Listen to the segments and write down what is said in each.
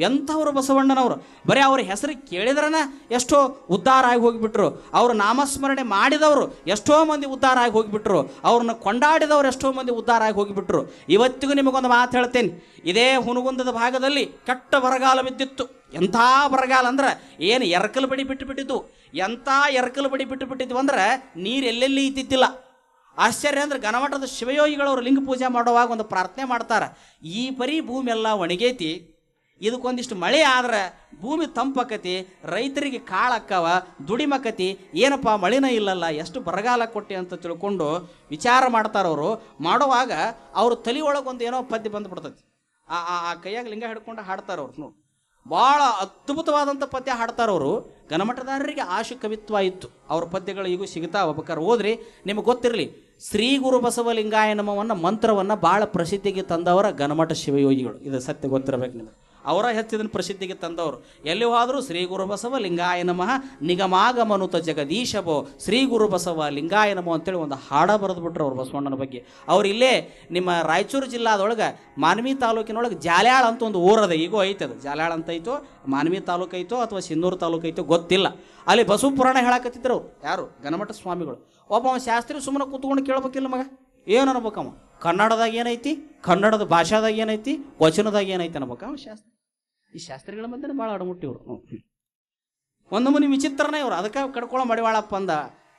ಎಂಥವ್ರು ಬಸವಣ್ಣನವರು? ಬರೀ ಅವ್ರ ಹೆಸರು ಕೇಳಿದ್ರನ ಎಷ್ಟೋ ಉದ್ಧಾರ ಆಗಿ ಹೋಗಿಬಿಟ್ರು. ಅವ್ರ ನಾಮಸ್ಮರಣೆ ಮಾಡಿದವರು ಎಷ್ಟೋ ಮಂದಿ ಉದ್ಧಾರ ಆಗಿ ಹೋಗಿಬಿಟ್ರು. ಅವ್ರನ್ನ ಕೊಂಡಾಡಿದವರು ಎಷ್ಟೋ ಮಂದಿ ಉದ್ಧಾರ ಆಗಿ ಹೋಗಿಬಿಟ್ರು. ಇವತ್ತಿಗೂ ನಿಮಗೊಂದು ಮಾತು ಹೇಳ್ತೇನೆ. ಇದೇ ಹುನಗುಂದದ ಭಾಗದಲ್ಲಿ ಕೆಟ್ಟ ಬರಗಾಲ ಬಿದ್ದಿತ್ತು. ಎಂಥ ಬರಗಾಲ ಅಂದ್ರೆ ಏನು ಎರಕಲು ಬಡಿ ಬಿಟ್ಟು ಬಿಟ್ಟಿದ್ದು ಎಂಥ ಎರಕಲು ಬಡಿ ಬಿಟ್ಟು ಬಿಟ್ಟಿದ್ವು ಅಂದ್ರೆ ನೀರು ಎಲ್ಲೆಲ್ಲಿ ಇದ್ದಿದ್ದಿಲ್ಲ. ಆಶ್ಚರ್ಯ ಅಂದ್ರೆ ಗಣಮಠದ ಶಿವಯೋಗಿಗಳವರು ಲಿಂಗ ಪೂಜೆ ಮಾಡುವಾಗ ಒಂದು ಪ್ರಾರ್ಥನೆ ಮಾಡ್ತಾರೆ. ಈ ಪರಿ ಭೂಮಿ ಎಲ್ಲ ಒಣಗೈತಿ. ಇದಕ್ಕೊಂದಿಷ್ಟು ಮಳೆ ಆದ್ರೆ ಭೂಮಿ ತಂಪಕತಿ, ರೈತರಿಗೆ ಕಾಳಕ್ಕವ ದುಡಿಮಕತಿ, ಏನಪ್ಪ ಮಳೆನೇ ಇಲ್ಲಲ್ಲ, ಎಷ್ಟು ಬರಗಾಲ ಕೊಟ್ಟಿ ಅಂತ ತಿಳ್ಕೊಂಡು ವಿಚಾರ ಮಾಡ್ತಾರವರು ಮಾಡುವಾಗ ಅವ್ರ ತಲೆ ಒಳಗೊಂದು ಏನೋ ಪದ್ಯ ಬಂದ್ಬಿಡ್ತೈತಿ ಆ, ಆ- ಕೈಯಾಗ ಲಿಂಗ ಹಿಡ್ಕೊಂಡು ಹಾಡ್ತಾರವ್ರು ನೋಡಿ. ಭಾಳ ಅದ್ಭುತವಾದಂಥ ಪದ್ಯ ಹಾಡ್ತಾರವರು ಗಣಮಠದಾರರಿಗೆ ಆಶು ಕವಿತ್ವ ಇತ್ತು. ಅವ್ರ ಪದ್ಯಗಳು ಈಗೂ ಸಿಗ್ತಾ ಒಬ್ಬಕಾರ ಓದ್ರಿ, ನಿಮಗೆ ಗೊತ್ತಿರಲಿ, ಶ್ರೀ ಗುರು ಬಸವಲಿಂಗಾಯ ನಮವನ್ನು ಮಂತ್ರವನ್ನು ಭಾಳ ಪ್ರಸಿದ್ಧಿಗೆ ತಂದವರ ಗಣಮಠ ಶಿವಯೋಗಿಗಳು. ಇದು ಸತ್ಯ ಗೊತ್ತಿರಬೇಕು ನಿಮಗೆ. ಅವರ ಹೆಚ್ಚಿದನ್ನು ಪ್ರಸಿದ್ಧಿಗೆ ತಂದವರು. ಎಲ್ಲಿ ಹೋದರೂ ಶ್ರೀ ಗುರು ಬಸವ ಲಿಂಗಾಯ ನಮಃ. ನಿಗಮಾಗಮನುತ ಜಗದೀಶಭೋ. ಶ್ರೀ ಗುರುಬಸವ ಲಿಂಗಾಯ ನಮೋ ಅಂತೇಳಿ ಒಂದು ಹಾಡ ಬರೆದು ಬಿಟ್ರು ಅವ್ರು ಬಸವಣ್ಣನ ಬಗ್ಗೆ. ಅವ್ರು ಇಲ್ಲೇ ನಿಮ್ಮ ರಾಯಚೂರು ಜಿಲ್ಲಾದೊಳಗೆ ಮಾನ್ವಿ ತಾಲೂಕಿನೊಳಗೆ ಜಾಲ್ಯಾಳ ಅಂತ ಒಂದು ಊರದ ಈಗೂ ಐತೆ ಅದು. ಜಾಲ್ಯಾಳ ಅಂತ ಐತೋ, ಮಾನ್ವಿ ತಾಲೂಕು ಅಥವಾ ಸಿಂಧೂರು ತಾಲೂಕು ಐತೋ ಗೊತ್ತಿಲ್ಲ. ಅಲ್ಲಿ ಬಸವ ಪುರಾಣ ಹೇಳಕತ್ತಿದ್ರು ಯಾರು? ಗಣಮಠ ಸ್ವಾಮಿಗಳು. ಒಬ್ಬ ಶಾಸ್ತ್ರಿ ಸುಮ್ಮನೆ ಕೂತ್ಕೊಂಡು ಕೇಳ್ಬೇಕಿಲ್ಲ ಮಗ. ಏನು ಅನ್ಬೇಕಮ್ಮ ಕನ್ನಡದಾಗ ಏನೈತಿ? ಕನ್ನಡದ ಭಾಷಾದಾಗ ಏನೈತಿ? ವಚನದಾಗ ಏನೈತಿ ಅನ್ಬೇಕಮ್ಮ ಶಾಸ್ತ್ರಿ? ಈ ಶಾಸ್ತ್ರಿಗಳ ಮಧ್ಯೆ ಭಾಳ ಅಡಮುಟ್ಟಿವ್ರು ಒಂದು ಮುನಿ ವಿಚಿತ್ರನೇ ಇವರು. ಅದಕ್ಕೆ ಕಡ್ಕೊಳ್ಳೋ ಮಡಿವಾಳಪ್ಪ ಅಂದ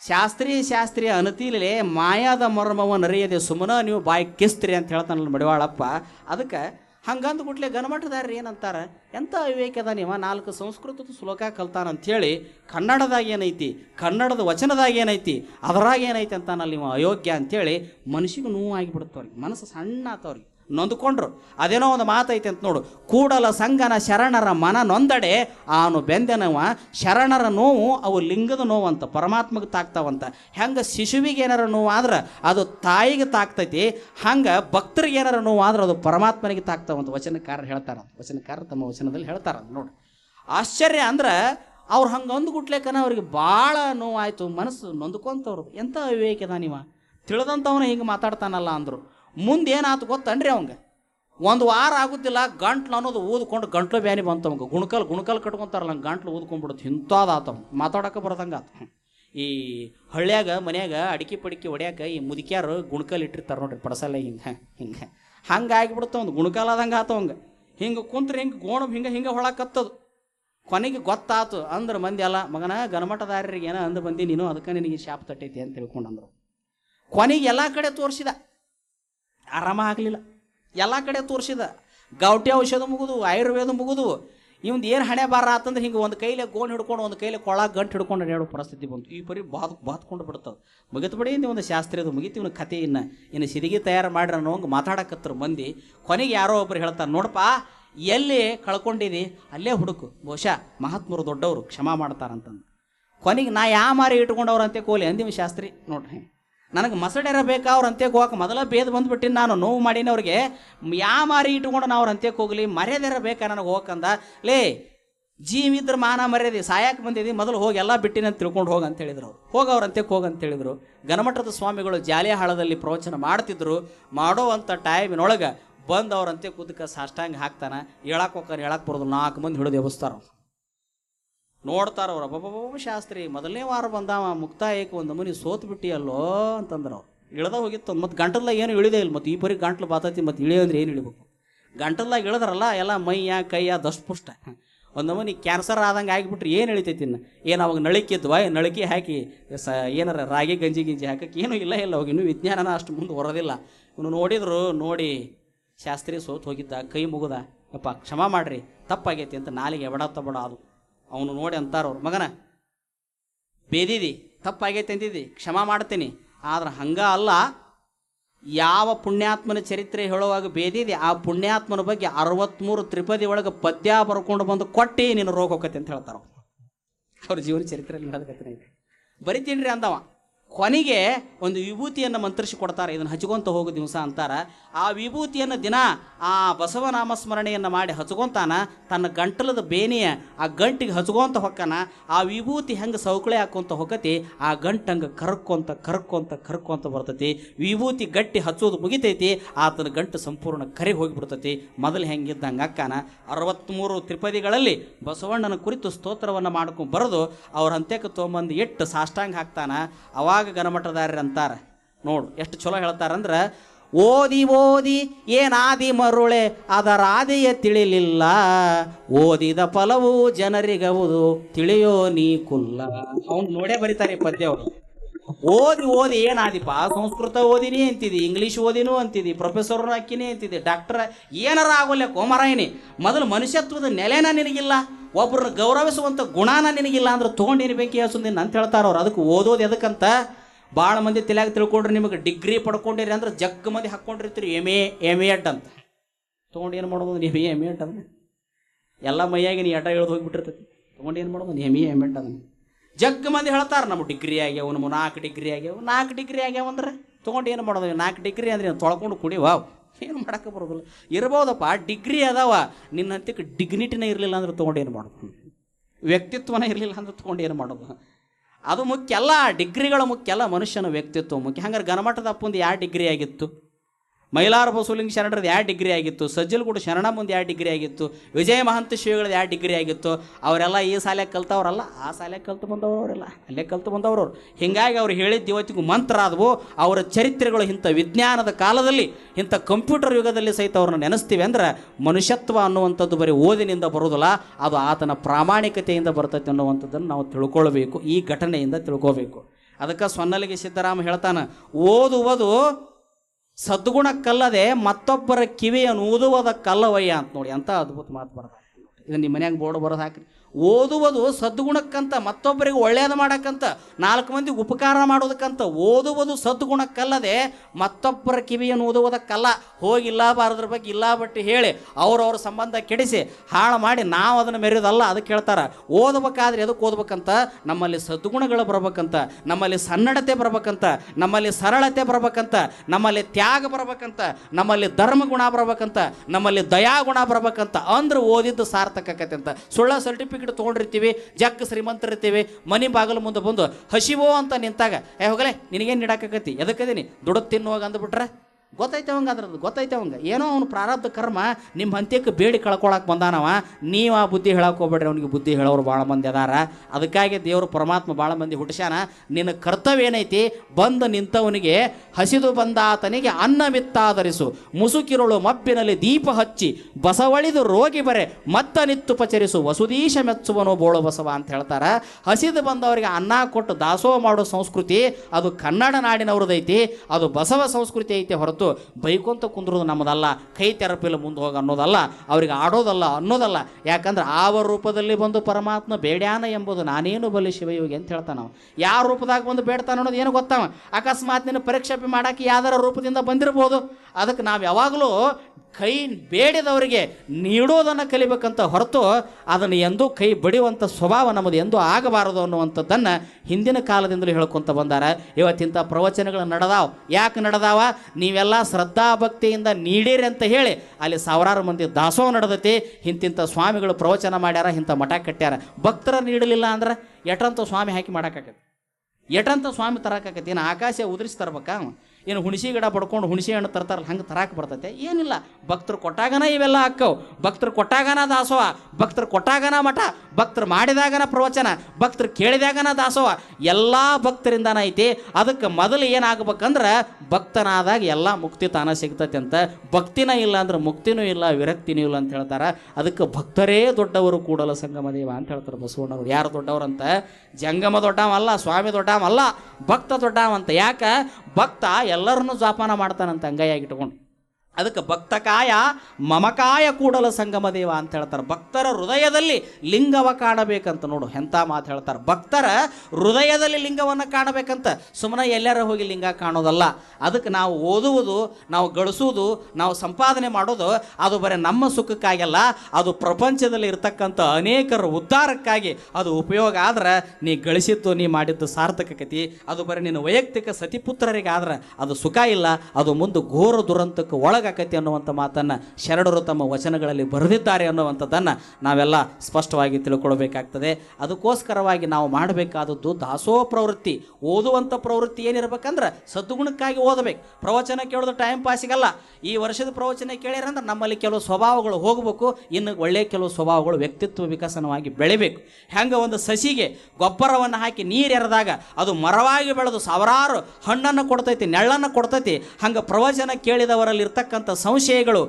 ಶಾಸ್ತ್ರೀಯ ಶಾಸ್ತ್ರೀಯ ಅನತಿಲೇ ಮಾಯಾದ ಮರ್ಮವ ನರಿಯದೆ ಸುಮ್ಮನ ನೀವು ಬಾಯಿ ಕಿಸ್ತ್ರಿ ಅಂತ ಹೇಳ್ತಾನಲ್ಲ ಮಡಿವಾಳಪ್ಪ. ಅದಕ್ಕೆ ಹಂಗಂದು ಕೂಡಲೇ ಗನಮಠದಾರ್ರಿ ಏನಂತಾರೆ ಎಂಥ ಅವಿವೇಕದ ನೀವ? ನಾಲ್ಕು ಸಂಸ್ಕೃತದ ಶ್ಲೋಕ ಕಲ್ತಾನ ಅಂಥೇಳಿ, ಕನ್ನಡದಾಗ ಏನೈತಿ? ಕನ್ನಡದ ವಚನದಾಗ ಏನೈತಿ? ಅದರಾಗ ಏನೈತಿ ಅಂತಾನಲ್ಲ ನೀವು? ಅಯೋಗ್ಯ ಅಂಥೇಳಿ ಮನುಷ್ಯಗೂ ನೋವು ಆಗಿಬಿಡುತ್ತವ್ರಿಗೆ ಮನಸ್ಸು ಸಣ್ಣ ಆತವ್ರಿಗೆ ನೊಂದ್ಕೊಂಡ್ರು. ಅದೇನೋ ಒಂದು ಮಾತೈತೆ ಅಂತ ನೋಡು. ಕೂಡಲ ಸಂಗನ ಶರಣರ ಮನ ನೊಂದಡೆ ಆನು ಬೆಂದೆನವ, ಶರಣರ ನೋವು ಅವು ಲಿಂಗದ ನೋವು ಅಂತ ಪರಮಾತ್ಮಗೆ ತಾಕ್ತಾವಂತ ಹೆಂಗೆ ಶಿಶುವಿಗೆ ಏನಾರ ನೋವು ಆದ್ರೆ ಅದು ತಾಯಿಗೆ ತಾಕ್ತೈತಿ ಹಂಗೆ ಭಕ್ತರಿಗೆ ಏನಾರ ನೋವು ಆದ್ರೆ ಅದು ಪರಮಾತ್ಮನಿಗೆ ತಾಕ್ತಾವಂತ ವಚನಕಾರ ಹೇಳ್ತಾರ. ವಚನಕಾರ ತಮ್ಮ ವಚನದಲ್ಲಿ ಹೇಳ್ತಾರ ನೋಡಿ. ಆಶ್ಚರ್ಯ ಅಂದ್ರೆ ಅವ್ರು ಹಂಗೆ ಅಂದ್ಗುಟ್ಲೇಕನ ಅವ್ರಿಗೆ ಭಾಳ ನೋವಾಯಿತು, ಮನಸ್ಸು ನೊಂದ್ಕೊಂತವ್ರು. ಎಂಥ ವಿವೇಕದ ನೀವ? ತಿಳಿದಂಥವನ ಹಿಂಗೆ ಮಾತಾಡ್ತಾನಲ್ಲ ಅಂದರು. ಮುಂದೆ ಏನಾಯ್ತು ಗೊತ್ತನ್ರಿ ಅವಂಗೆ? ಒಂದು ವಾರ ಆಗುತ್ತಿಲ್ಲ, ಗಂಟ್ಲು ಅನ್ನೋದು ಊದ್ಕೊಂಡು ಗಂಟ್ಲು ಬ್ಯಾನಿ ಬಂತು ಅವಂಗೆ ಗುಣಕಲ್ ಗುಣಕಲ್ ಕಟ್ಕೊಂತಾರಲ್ಲ ನಂಗೆ ಗಂಟ್ಲು ಊದ್ಕೊಂಡ್ಬಿಡುತ್ತೆ. ಇಂಥದ್ದು ಮಾತಾಡೋಕೆ ಬರೋದಂಗೆ ಆತ. ಈ ಹಳ್ಳಿಯಾಗ, ಮನ್ಯಾಗ ಅಡಿಕೆ ಪಡಿಕೆ ಹೊಡ್ಯಾಕ ಈ ಮುದುಕ್ಯಾರು ಗುಣಕಲ್ ಇಟ್ಟಿರ್ತಾರೆ ನೋಡ್ರಿ, ಪಡಸಲ್ಲ ಹಿಂಗೆ ಹಿಂಗೆ. ಹಂಗೆ ಆಗಿಬಿಡುತ್ತೆ ಒಂದು ಗುಣಕಾಲ ಆದಂಗೆ ಆತ ಅವಂಗೆ. ಹಿಂಗೆ ಕುಂತ್ರೆ ಹಿಂಗೆ ಗೋಣ ಹಿಂಗೆ ಹಿಂಗೆ ಹೊಳಕತ್ತದು. ಕೊನೆಗೆ ಗೊತ್ತಾತು, ಅಂದ್ರೆ ಮಂದಿ ಅಲ್ಲ, ಮಗನ ಗಣಮಠದಾರರಿಗೆ ಏನೋ ಅಂದು ಬಂದಿ ನೀನು, ಅದಕ್ಕೆ ನಿನಗೆ ಶಾಪ್ ತಟ್ಟೈತಿ ಅಂತ ತಿಳ್ಕೊಂಡಂದ್ರು. ಕೊನೆಗೆ ಎಲ್ಲ ಕಡೆ ತೋರಿಸಿದ. ಆರಾಮ ಆಗಲಿಲ್ಲ. ಎಲ್ಲ ಕಡೆ ತೋರಿಸಿದ. ಗೌಟಿ ಔಷಧ ಮುಗಿದು, ಆಯುರ್ವೇದ ಮುಗಿದು. ಇವಂದು ಏನು ಹಣೆ ಬಾರ ಆತಂದ್ರೆ ಹಿಂಗೆ ಒಂದು ಕೈಲೆ ಗೋಣ್ ಹಿಡ್ಕೊಂಡು, ಒಂದು ಕೈಲೆ ಕೊಳ ಗಂಟು ಹಿಡ್ಕೊಂಡು ಹೇಳೋ ಪರಿಸ್ಥಿತಿ ಬಂತು. ಈ ಪರಿ ಬಾತ್ ಬಾತ್ಕೊಂಡು ಬಿಡ್ತದೆ ಮುಗಿತು ಬಿಡಿ ಒಂದು ಶಾಸ್ತ್ರೀಯದು ಮುಗಿತು. ಇವನು ಕತೆ ಇನ್ನು ಇನ್ನು ಸಿರಿಗಿ ತಯಾರು ಮಾಡ್ರಿ ಅನ್ನೋ ಹಂಗೆ ಮಾತಾಡಕತ್ತರ ಮಂದಿ. ಕೊನೆಗೆ ಯಾರೋ ಒಬ್ರು ಹೇಳ್ತಾರೆ, ನೋಡಪ್ಪ, ಎಲ್ಲಿ ಕಳ್ಕೊಂಡಿದಿ, ಅಲ್ಲೇ ಹುಡುಕು. ಬಹುಶಃ ಮಹಾತ್ಮರು ದೊಡ್ಡವರು, ಕ್ಷಮಾ ಮಾಡ್ತಾರಂತಂದು. ಕೊನೆಗೆ ನಾ ಯಾ ಮಾರಿ ಇಟ್ಕೊಂಡವ್ರಂತೆ ಕೋಲಿ, ಅಂದಿವ ಶಾಸ್ತ್ರಿ. ನೋಡ್ರಿ. ನನಗೆ ಮಸಡೆರ ಬೇಕಾ ಅವ್ರ ಅಂತ್ಯಕ್ಕೆ ಹೋಗಕ್ಕೆ ಮೊದಲ ಭೇದ ಬಂದ್ಬಿಟ್ಟಿನಿ ನಾನು, ನೋವು ಮಾಡೀನಿ ಅವ್ರಿಗೆ. ಯಾ ಮಾರಿ ಇಟ್ಕೊಂಡು ನಾವು ಅವ್ರ ಅಂತ್ಯಕ್ಕೆ ಹೋಗಲಿ, ಮರ್ಯಾದಾರ ಬೇಕಾ ನನಗೆ ಹೋಗಕ್ಕಂದ? ಲೇ ಜೀವಿದ್ರ ಮಾನ ಮರ್ಯಾದೆ, ಸಾಯಕ್ಕೆ ಬಂದಿದ್ದೀವಿ ಮೊದಲು ಹೋಗಿ ಎಲ್ಲ ಬಿಟ್ಟಿನಿ ತಿಳ್ಕೊಂಡು ಹೋಗಿ ಅಂತ ಹೇಳಿದ್ರು. ಹೋಗಿ ಅವ್ರ ಅಂತ್ಯಕ್ಕೆ ಹೋಗಿ ಅಂತ ಹೇಳಿದರು. ಗಣಮಠದ ಸ್ವಾಮಿಗಳು ಜಾಲಿಯ ಹಾಳದಲ್ಲಿ ಪ್ರವಚನ ಮಾಡ್ತಿದ್ರು. ಮಾಡೋವಂಥ ಟೈಮಿನೊಳಗೆ ಬಂದು ಅವ್ರ ಅಂತ್ಯಕ್ಕೆ ಸಾಷ್ಟಾಂಗ ಹಾಕ್ತಾನೆ. ಹೇಳಕ್ಕೆ ಹೋಗ್ತಾನೆ ಹೇಳಕ್ಕೆ ಬರೋದು ನಾಲ್ಕು ಮಂದಿ ಹಿಡಿದು ಎಬ್ಬಿಸ್ತಾರ ನೋಡ್ತಾರ ಅವ್ರು ಅಬ್ಬಬ್ಬಬ್ಬ ಶಾಸ್ತ್ರಿ, ಮೊದಲನೇ ವಾರ ಬಂದಾವ, ಮುಕ್ತಾಯಕ್ಕೆ ಒಂದು ಮನಿ ಸೋತ್ ಬಿಟ್ಟಿಯಲ್ಲೋ ಅಂತಂದ್ರೆ ಅವ್ರು. ಇಳ್ದ ಹೋಗಿತ್ತು. ಮತ್ತು ಗಂಟಲ್ದಾಗ ಏನು ಇಳಿದೇ ಇಲ್ಲ. ಮತ್ತು ಈ ಪರಿ ಗಂಟ್ಲು ಬಾತೈತಿ, ಮತ್ತು ಇಳಿ ಅಂದ್ರೆ ಏನು ಇಳಿಬೇಕು? ಗಂಟಲ್ದಾಗ ಇಳಿದ್ರಲ್ಲ, ಎಲ್ಲ ಮೈಯ ಕೈಯ ದಷ್ಟಪುಷ್ಟ ಒಂದು ಮನಿ ಕ್ಯಾನ್ಸರ್ ಆದಂಗೆ ಆಗಿಬಿಟ್ರೆ ಏನು ಇಳಿತೈತಿ ಇನ್ನು? ಏನು ಅವಾಗ ನಳಿಕಿದ್ವ ನಳಿಕೆ ಹಾಕಿ, ಸ, ಏನಾರ ರಾಗಿ, ಗಂಜಿ, ಗಿಂಜಿ ಹಾಕಕ್ಕೆ ಏನೂ ಇಲ್ಲ ಇಲ್ಲ. ಅವಾಗ ಇನ್ನೂ ವಿಜ್ಞಾನನ ಅಷ್ಟು ಮುಂದೆ ಹೊರದಿಲ್ಲ. ಇವನು ನೋಡಿದ್ರು, ನೋಡಿ, ಶಾಸ್ತ್ರಿ ಸೋತು ಹೋಗಿದ್ದ, ಕೈ ಮುಗಿದ. ಯಪ್ಪ, ಕ್ಷಮಾ ಮಾಡ್ರಿ, ತಪ್ಪಾಗೈತಿ ಅಂತ ನಾಲಿಗೆ ಎಬಡ ತಬಡ ಅದು. ಅವನು ನೋಡಿ ಅಂತಾರವ್ರು ಮಗನ, ಬೇದಿದಿ, ತಪ್ಪಾಗೈತೆ ಅಂದಿದ್ದಿ ಕ್ಷಮಾ ಮಾಡ್ತೀನಿ. ಆದ್ರೆ ಹಂಗ ಅಲ್ಲ. ಯಾವ ಪುಣ್ಯಾತ್ಮನ ಚರಿತ್ರೆ ಹೇಳುವಾಗ ಬೇದಿದೆ, ಆ ಪುಣ್ಯಾತ್ಮನ ಬಗ್ಗೆ ಅರವತ್ತ್ಮೂರು ತ್ರಿಪದಿ ಒಳಗೆ ಪದ್ಯ ಬರ್ಕೊಂಡು ಬಂದು ಕೊಟ್ಟಿ ನೀನು ರೋಗ ಹೋಗತ್ತೆ ಅಂತ ಹೇಳ್ತಾರ. ಅವ್ರ ಜೀವನ ಚರಿತ್ರೆಯಲ್ಲಿ ಬರಿತೀನಿ ರೀ ಅಂದವ. ಕೊನೆಗೆ ಒಂದು ವಿಭೂತಿಯನ್ನು ಮಂತ್ರಿಸಿ ಕೊಡ್ತಾರೆ ಇದನ್ನು ಹಚ್ಕೊಂತ ಹೋಗೋ ದಿವಸ ಅಂತಾರ. ಆ ವಿಭೂತಿಯನ್ನು ದಿನ ಆ ಬಸವನಾಮ ಸ್ಮರಣೆಯನ್ನು ಮಾಡಿ ಹಚ್ಕೊಂತಾನ. ತನ್ನ ಗಂಟಲದ ಬೇನೆಯ ಆ ಗಂಟಿಗೆ ಹಚ್ಕೊಂತ ಹೊಕ್ಕನ. ಆ ವಿಭೂತಿ ಹೆಂಗೆ ಸೌಕಳೆ ಹಾಕೊಂತ ಹೊಕ್ಕತಿ? ಆ ಗಂಟು ಹಂಗೆ ಕರ್ಕೊಂತ ಕರ್ಕೊಂತ ಕರ್ಕೊಂತ ಬರ್ತೈತಿ. ವಿಭೂತಿ ಗಟ್ಟಿ ಹಚ್ಚೋದು ಮುಗಿತೈತಿ. ಆತನ ಗಂಟು ಸಂಪೂರ್ಣ ಕರೆಗೆ ಹೋಗಿಬಿಡ್ತೈತಿ. ಮೊದಲು ಹೆಂಗಿದ್ದಂಗೆ ಅಕ್ಕನ? ಅರವತ್ತ್ಮೂರು ತ್ರಿಪದಿಗಳಲ್ಲಿ ಬಸವಣ್ಣನ ಕುರಿತು ಸ್ತೋತ್ರವನ್ನು ಮಾಡ್ಕೊಂಡು ಬರೆದು ಅವ್ರ ಅಂತ್ಯಕ್ಕೆ ತೊಗೊಂಬಂದು ಇಟ್ಟು ಸಾಷ್ಟಾಂಗ ಹಾಕ್ತಾನ. ಅವಾಗ ಗಣಮಠದಾರ್ಯ ಅಂತಾರ? ನೋಡು, ಎಷ್ಟು ಚಲೋ ಹೇಳ್ತಾರಂದ್ರೆ, ಓದಿ ಓದಿ ಏನಾದಿ ಮರುಳೆ, ಅದರ ಆದಿಯ ತಿಳಿಲಿಲ್ಲ. ಓದಿದ ಫಲವು ಜನರಿಗವುದು, ತಿಳಿಯೋ ನೀ ಕುಲ್ಲ. ಅವನು ನೋಡೇ ಬರೀತಾರೆ ಈ ಪದ್ಯ ಅವರು ಓದಿ ಓದಿ ಏನಾದಿಪ್ಪ ಸಂಸ್ಕೃತ ಓದಿನಿ ಅಂತಿದ್ದಿ ಇಂಗ್ಲೀಷ್ ಓದಿನೂ ಅಂತಿದ್ದಿ ಪ್ರೊಫೆಸರ್ನ ಅಕ್ಕಿನಿ ಅಂತಿದ್ದಿ ಡಾಕ್ಟರ್ ಏನಾರ ಆಗೋಲ್ಲ ಕೋಮರಾಯಿನಿ, ಮೊದಲು ಮನುಷ್ಯತ್ವದ ನೆಲೆನ ನಿನಗಿಲ್ಲ. ಒಬ್ಬರನ್ನ ಗೌರವಿಸುವಂಥ ಗುಣಾನ ನಿನಗಿಲ್ಲ ಅಂದ್ರೆ ತೊಗೊಂಡಿನಿ ಬೆಂಕಿ ನಿನ್ನ ಅಂತ ಹೇಳ್ತಾರ ಅವ್ರು. ಅದಕ್ಕೆ ಓದೋದು ಎದಕ್ಕಂತ ಭಾಳ ಮಂದಿ ತಲೆಯಾಗ ತಿಳ್ಕೊಂಡ್ರೆ ನಿಮಗೆ ಡಿಗ್ರಿ ಪಡ್ಕೊಂಡಿರಿ ಅಂದ್ರೆ ಜಗ್ ಮಂದಿ ಹಾಕ್ಕೊಂಡಿರ್ತೀರಿ ಎಂ ಎ ಎಂ ಎಡ್ ಅಂತ. ತೊಗೊಂಡು ಏನು ಮಾಡೋದು ನೀವು ಎಂ ಎಡ್ ಅದನ್ನ ಎಲ್ಲ ಮೈಯಾಗಿ ನೀ ಎಡ ಇಳಿದು ಹೋಗ್ಬಿಟ್ಟಿರ್ತೈತಿ. ತೊಗೊಂಡು ಏನು ಮಾಡೋದು ಎಂ ಎ ಎಂ ಎಡ್ ಅದನ್ನ ಜಗ್ ಮಂದಿ ಹೇಳ್ತಾರೆ, ನಮ್ಮ ಡಿಗ್ರಿ ಆಗ್ಯಾವ, ನಮ್ಮ ನಾಲ್ಕು ಡಿಗ್ರಿ ಆಗ್ಯಾವ, ನಾಲ್ಕು ಡಿಗ್ರಿ ಆಗ್ಯಾವ ಅಂದ್ರೆ ತೊಗೊಂಡು ಏನು ಮಾಡೋದು? ನಾಲ್ಕು ಡಿಗ್ರಿ ಅಂದ್ರೆ ತೊಳ್ಕೊಂಡು ಕುಡಿ, ವಾವ್. ಏನು ಮಾಡೋಕ್ಕೆ ಬರೋದಿಲ್ಲ. ಇರ್ಬೋದಪ್ಪ ಡಿಗ್ರಿ ಅದಾವ. ನಿನ್ನಂತಕ್ಕೆ ಡಿಗ್ನಿಟಿನ ಇರಲಿಲ್ಲ ಅಂದ್ರೆ ತೊಗೊಂಡು ಏನು ಮಾಡೋದು? ವ್ಯಕ್ತಿತ್ವನ ಇರಲಿಲ್ಲ ಅಂದ್ರೆ ತೊಗೊಂಡು ಏನು ಮಾಡೋದು? ಅದು ಮುಖ್ಯ ಅಲ್ಲ ಡಿಗ್ರಿಗಳು ಮುಖ್ಯ ಅಲ್ಲ ಮನುಷ್ಯನ ವ್ಯಕ್ತಿತ್ವ ಮುಖ್ಯ. ಹಂಗಾರೆ ಗಣಮಠದ ಅಪ್ಪಂದು ಯಾವ ಡಿಗ್ರಿ ಆಗಿತ್ತು? ಮೈಲಾರ ಬಸವಲಿಂಗ ಶರಣರದ್ದು ಯಾವ ಡಿಗ್ರಿ ಆಗಿತ್ತು? ಸಜ್ಜಲಗೂಡು ಶರಣ ಮುಂದೆ ಯಾವ ಡಿಗ್ರಿ ಆಗಿತ್ತು? ವಿಜಯ ಮಹಂತ ಶಿವಗಳದ್ದು ಯಾವ ಡಿಗ್ರಿ ಆಗಿತ್ತು? ಅವರೆಲ್ಲ ಈ ಸಾಲ್ಯಾಗ ಕಲ್ತವ್ರಲ್ಲ, ಆ ಸಾಲಕ್ಕೆ ಕಲ್ತು ಬಂದವರು ಅವರೆಲ್ಲ ಅಲ್ಲೇ ಕಲ್ತು ಬಂದವರು ಹಿಂಗಾಗಿ ಅವ್ರು ಹೇಳಿದ್ದು ಇವತ್ತಿಗೂ ಮಂತ್ರ ಆದವು, ಅವರ ಚರಿತ್ರೆಗಳು ಇಂಥ ವಿಜ್ಞಾನದ ಕಾಲದಲ್ಲಿ, ಇಂಥ ಕಂಪ್ಯೂಟರ್ ಯುಗದಲ್ಲಿ ಸಹಿತ ಅವ್ರನ್ನ ನೆನೆಸ್ತೀವಿ ಅಂದ್ರೆ ಮನುಷ್ಯತ್ವ ಅನ್ನುವಂಥದ್ದು ಬರೀ ಓದಿನಿಂದ ಬರೋದಿಲ್ಲ ಅದು ಆತನ ಪ್ರಾಮಾಣಿಕತೆಯಿಂದ ಬರ್ತೈತೆ ಅನ್ನುವಂಥದ್ದನ್ನು ನಾವು ತಿಳ್ಕೊಳ್ಬೇಕು, ಈ ಘಟನೆಯಿಂದ ತಿಳ್ಕೋಬೇಕು. ಅದಕ್ಕೆ ಸೊನ್ನಲಿಗೆ ಸಿದ್ದರಾಮ ಹೇಳ್ತಾನೆ, ಓದುವುದು ಸದ್ಗುಣಕ್ಕಲ್ಲದೆ ಮತ್ತೊಬ್ಬರ ಕಿವಿಯನ್ನು ಊದುವುದಕ್ಕಲ್ಲವಯ್ಯ ಅಂತ ನೋಡಿ ಅಂತ ಅದ್ಭುತ ಮಾತು ಬರ್ತಾರೆ ಇದು ನಿಮ್ಮ ಮನ್ಯಾಗ ಬೋರ್ಡ್ ಬರೋದು ಹಾಕ್ರಿ. ಓದುವುದು ಸದ್ಗುಣಕ್ಕಂತ, ಮತ್ತೊಬ್ಬರಿಗೆ ಒಳ್ಳೆಯದು ಮಾಡಕ್ಕಂತ, ನಾಲ್ಕು ಮಂದಿ ಉಪಕಾರ ಮಾಡೋದಕ್ಕಂತ ಓದುವುದು ಸದ್ಗುಣಕ್ಕಲ್ಲದೆ ಮತ್ತೊಬ್ಬರ ಕಿವಿಯನ್ನು ಓದುವುದಕ್ಕಲ್ಲ. ಹೋಗಿ ಇಲ್ಲ ಬಾರದ್ರ ಬಗ್ಗೆ ಇಲ್ಲ ಬಟ್ಟು ಹೇಳಿ ಅವ್ರವ್ರ ಸಂಬಂಧ ಕೆಡಿಸಿ ಹಾಳು ಮಾಡಿ ನಾವು ಅದನ್ನು ಮೆರೆಯೋದಲ್ಲ, ಅದಕ್ಕೆ ಹೇಳ್ತಾರೆ. ಓದಬೇಕಾದ್ರೆ ಎದಕ್ಕೆ ಓದ್ಬೇಕಂತ? ನಮ್ಮಲ್ಲಿ ಸದ್ಗುಣಗಳು ಬರಬೇಕಂತ, ನಮ್ಮಲ್ಲಿ ಸನ್ನಡತೆ ಬರ್ಬೇಕಂತ, ನಮ್ಮಲ್ಲಿ ಸರಳತೆ ಬರಬೇಕಂತ, ನಮ್ಮಲ್ಲಿ ತ್ಯಾಗ ಬರ್ಬೇಕಂತ, ನಮ್ಮಲ್ಲಿ ಧರ್ಮ ಗುಣ ಬರಬೇಕಂತ, ನಮ್ಮಲ್ಲಿ ದಯಾ ಗುಣ ಬರ್ಬೇಕಂತ ಅಂದ್ರೆ ಓದಿದ್ದು ಸಾರ್ಥಕ ಅಂತ. ಸುಳ್ಳ ಸರ್ಟಿಫಿಕೇಟ್ ತೊಗೊಂಡಿರ್ತೀವಿ ಜಕ್ ಶ್ರೀಮಂತರಿರ್ತೀವಿ, ಮನೆ ಬಾಗಿಲು ಮುಂದೆ ಬಂದು ಹಸಿವೋ ಅಂತ ನಿಂತಾಗ, ಏ ಹೋಗಲೇ, ನಿನಗೇನು ನೀಡಾಕತಿ ಎದಕ್ಕದೀನಿ ದುಡ್ದು ತಿನ್ನುವಾಗ ಅಂದ್ಬಿಟ್ರೆ? ಗೊತ್ತೈತೆ ಅವಂಗ ಅದ್ರದ್ದು, ಗೊತ್ತೈತೆ ಅವಂಗ. ಏನೋ ಅವ್ನು ಪ್ರಾರಬ್ಧ ಕರ್ಮ ನಿಮ್ಮ ಹಂತ್ಯಕ್ಕೆ ಬೇಡಿ ಕಳ್ಕೊಳಕ್ಕೆ ಬಂದಾನವ. ನೀವು ಆ ಬುದ್ಧಿ ಹೇಳಕ್ಕೆ ಹೋಗ್ಬೇಡ್ರಿ, ಅವನಿಗೆ ಬುದ್ಧಿ ಹೇಳೋರು ಭಾಳ ಮಂದಿ ಅದಾರ. ಅದಕ್ಕಾಗಿ ದೇವರು ಪರಮಾತ್ಮ ಭಾಳ ಮಂದಿ ಹುಟ್ಟಿಸ್ಯಾನ. ನಿನ್ನ ಕರ್ತವ್ಯ ಏನೈತಿ? ಬಂದು ನಿಂತವನಿಗೆ ಹಸಿದು ಬಂದಾತನಿಗೆ ಅನ್ನವಿತ್ತಾದರಿಸು ಮುಸುಕಿರುಳು ಮಬ್ಬಿನಲ್ಲಿ ದೀಪ ಹಚ್ಚಿ, ಬಸವಳಿದು ರೋಗಿ ಬರೆ, ಮತ್ತ ನಿತ್ತು ಪಚರಿಸು. ವಸುದೀಶ ಮೆಚ್ಚುವನು ಬೋಳು ಬಸವ ಅಂತ ಹೇಳ್ತಾರ. ಹಸಿದು ಬಂದವರಿಗೆ ಅನ್ನ ಕೊಟ್ಟು ದಾಸೋಹ ಮಾಡೋ ಸಂಸ್ಕೃತಿ, ಅದು ಕನ್ನಡ ನಾಡಿನವ್ರದೈತಿ. ಅದು ಬಸವ ಸಂಸ್ಕೃತಿ ಐತಿ ಹೊರತು ಬೈಕೊಂತ ಕುಂದ್ರೋದು ನಮ್ಮದಲ್ಲ, ಕೈ ತೆರಪಿಲ್ಲ ಮುಂದೆ ಹೋಗಿ ಅನ್ನೋದಲ್ಲ, ಅವ್ರಿಗೆ ಆಡೋದಲ್ಲ ಅನ್ನೋದಲ್ಲ. ಯಾಕಂದ್ರೆ ಆವ ರೂಪದಲ್ಲಿ ಬಂದು ಪರಮಾತ್ಮ ಬೇಡ್ಯಾನ ಎಂಬುದು ನಾನೇನು ಬಲಿ ಶಿವಯೋಗಿ ಅಂತ ಹೇಳ್ತಾನೆ ನಾವು ಯಾವ ರೂಪದಾಗ ಬಂದು ಬೇಡ್ತಾನೆ ಅನ್ನೋದು ಏನು ಗೊತ್ತಾವ? ಅಕಸ್ಮಾತ್ ನಿನ್ನ ಪರೀಕ್ಷೆ ಮಾಡಕ್ಕೆ ಯಾವ್ದಾರ ರೂಪದಿಂದ ಬಂದಿರ್ಬೋದು. ಅದಕ್ಕೆ ನಾವು ಯಾವಾಗಲೂ ಕೈ ಬೇಡಿದವರಿಗೆ ನೀಡೋದನ್ನು ಕಲಿಬೇಕಂತ ಹೊರತು ಅದನ್ನು ಎಂದೂ ಕೈ ಬಡಿಯುವಂಥ ಸ್ವಭಾವ ನಮ್ಮದು ಎಂದೂ ಆಗಬಾರದು ಅನ್ನುವಂಥದ್ದನ್ನು ಹಿಂದಿನ ಕಾಲದಿಂದಲೂ ಹೇಳ್ಕೊತ ಬಂದಾರ. ಇವತ್ತಿಂಥ ಪ್ರವಚನಗಳು ನಡೆದಾವ. ಯಾಕೆ ನಡೆದಾವ? ನೀವೆಲ್ಲ ಶ್ರದ್ಧಾ ಭಕ್ತಿಯಿಂದ ನೀಡಿರಿ ಅಂತ ಹೇಳಿ ಅಲ್ಲಿ ಸಾವಿರಾರು ಮಂದಿ ದಾಸೋಹ ನಡೆದೈತಿ. ಇಂತಿಂಥ ಸ್ವಾಮಿಗಳು ಪ್ರವಚನ ಮಾಡ್ಯಾರ ಇಂಥ ಮಠ ಕಟ್ಟ್ಯಾರ. ಭಕ್ತರ ನೀಡಲಿಲ್ಲ ಅಂದ್ರೆ ಎಟಂತ ಸ್ವಾಮಿ ಹಾಕಿ ಮಾಡೋಕ್ಕಾಗತ್ತೆ ಎಟಂತ ಸ್ವಾಮಿ ತರೋಕ್ಕಾಗತ್ತೆ ಏನು ಆಕಾಶ ಉದುರಿಸಿ ತರ್ಬೇಕಾ? ಏನು ಹುಣಸಿ ಗಿಡ ಪಡ್ಕೊಂಡು ಹುಣಸಿ ಹಣ್ಣು ತರ್ತಾರಲ್ಲ, ಹಂಗೆ ತರಾಕ ಬರ್ತೈತೆ? ಏನಿಲ್ಲ. ಭಕ್ತರು ಕೊಟ್ಟಾಗನ ಇವೆಲ್ಲ ಹಾಕವು ಭಕ್ತರು ಕೊಟ್ಟಾಗನ ದಾಸೋಹ. ಭಕ್ತರು ಕೊಟ್ಟಾಗನ ಮಠ. ಭಕ್ತರು ಮಾಡಿದಾಗನ ಪ್ರವಚನ. ಭಕ್ತರು ಕೇಳಿದಾಗನ ದಾಸೋಹ. ಎಲ್ಲ ಭಕ್ತರಿಂದನ ಐತಿ. ಅದಕ್ಕೆ ಮೊದಲು ಏನಾಗ್ಬೇಕಂದ್ರೆ, ಭಕ್ತನಾದಾಗ ಎಲ್ಲ ಮುಕ್ತಿ ತಾನ ಸಿಗ್ತೈತೆ ಅಂತ. ಭಕ್ತಿನ ಇಲ್ಲ ಅಂದ್ರೆ ಮುಕ್ತಿನೂ ಇಲ್ಲ, ವಿರಕ್ತಿನೂ ಇಲ್ಲ ಅಂತ ಹೇಳ್ತಾರೆ. ಅದಕ್ಕೆ ಭಕ್ತರೇ ದೊಡ್ಡವರು ಕೂಡಲ ಸಂಗಮ ದೇವ ಅಂತ ಹೇಳ್ತಾರೆ ಬಸವಣ್ಣವ್ರು. ಯಾರು ದೊಡ್ಡವರಂತ? ಜಂಗಮ ದೊಡ್ಡವಲ್ಲ ಸ್ವಾಮಿ ದೊಡ್ಡವಲ್ಲ ಭಕ್ತ ದೊಡ್ಡವಂತ ಯಾಕ? ಭಕ್ತ ಎಲ್ಲರನ್ನೂ ಜೋಪಾನ ಮಾಡ್ತಾನಂತ ಅಂಗೈಯಾಗಿ ಇಟ್ಕೊಂಡು ಅದಕ್ಕೆ ಭಕ್ತಕಾಯ ಮಮಕಾಯ ಕೂಡಲ ಸಂಗಮ ದೇವ ಅಂತ ಹೇಳ್ತಾರೆ. ಭಕ್ತರ ಹೃದಯದಲ್ಲಿ ಲಿಂಗವ ಕಾಣಬೇಕಂತ ನೋಡು ಎಂಥ ಮಾತು ಹೇಳ್ತಾರೆ. ಭಕ್ತರ ಹೃದಯದಲ್ಲಿ ಲಿಂಗವನ್ನು ಕಾಣಬೇಕಂತ ಸುಮ್ಮನೆ ಎಲ್ಲಾರ ಹೋಗಿ ಲಿಂಗ ಕಾಣೋದಲ್ಲ. ಅದಕ್ಕೆ ನಾವು ಓದುವುದು, ನಾವು ಗಳಿಸುವುದು, ನಾವು ಸಂಪಾದನೆ ಮಾಡೋದು, ಅದು ಬರೀ ನಮ್ಮ ಸುಖಕ್ಕಾಗಲ್ಲ, ಅದು ಪ್ರಪಂಚದಲ್ಲಿ ಇರತಕ್ಕಂಥ ಅನೇಕರ ಉದ್ಧಾರಕ್ಕಾಗಿ ಅದು ಉಪಯೋಗ ಆದ್ರೆ ನೀ ಗಳಿಸಿದ್ದು, ನೀ ಮಾಡಿದ್ದು ಸಾರ್ಥಕತೆ ಅದು ಬರೀ ನಿನ್ನ ವೈಯಕ್ತಿಕ ಸತಿಪುತ್ರರಿಗಾದ್ರೆ ಅದು ಸುಖ ಇಲ್ಲ, ಅದು ಮುಂದೆ ಘೋರ ದುರಂತಕ್ಕೆ ಒಳಗಾಕತಿ ಅನ್ನುವಂಥ ಮಾತನ್ನು ಶರಣರು ತಮ್ಮ ವಚನಗಳಲ್ಲಿ ಬರೆದಿದ್ದಾರೆ ಅನ್ನುವಂಥದ್ದನ್ನು ನಾವೆಲ್ಲ ಸ್ಪಷ್ಟವಾಗಿ ತಿಳ್ಕೊಳ್ಬೇಕಾಗ್ತದೆ. ಅದಕ್ಕೋಸ್ಕರವಾಗಿ ನಾವು ಮಾಡಬೇಕಾದದ್ದು ದಾಸೋ ಪ್ರವೃತ್ತಿ. ಓದುವಂಥ ಪ್ರವೃತ್ತಿ ಏನಿರ್ಬೇಕಂದ್ರೆ ಸದ್ಗುಣಕ್ಕಾಗಿ ಓದಬೇಕು. ಪ್ರವಚನ ಕೇಳೋದು ಟೈಮ್ ಪಾಸಿಗಲ್ಲ ಈ ವರ್ಷದ ಪ್ರವಚನ ಕೇಳಿರಂದ್ರೆ ನಮ್ಮಲ್ಲಿ ಕೆಲವು ಸ್ವಭಾವಗಳು ಹೋಗಬೇಕು. ಇನ್ನು ಒಳ್ಳೆಯ ಕೆಲವು ಸ್ವಭಾವಗಳು ವ್ಯಕ್ತಿತ್ವ ವಿಕಸನವಾಗಿ ಬೆಳಿಬೇಕು. ಹೆಂಗೆ ಒಂದು ಸಸಿಗೆ ಗೊಬ್ಬರವನ್ನು ಹಾಕಿ ನೀರು ಎರೆದಾಗ ಅದು ಮರವಾಗಿ ಬೆಳೆದು ಸಾವಿರಾರು ಹಣ್ಣನ್ನು ಕೊಡ್ತೈತಿ, ನೆಳ್ಳನ್ನು ಕೊಡ್ತೈತಿ. ಹಂಗೆ ಪ್ರವಚನ ಕೇಳಿದವರಲ್ಲಿ ಇರ್ತಕ್ಕಂಥ ಸಂಶಯಗಳು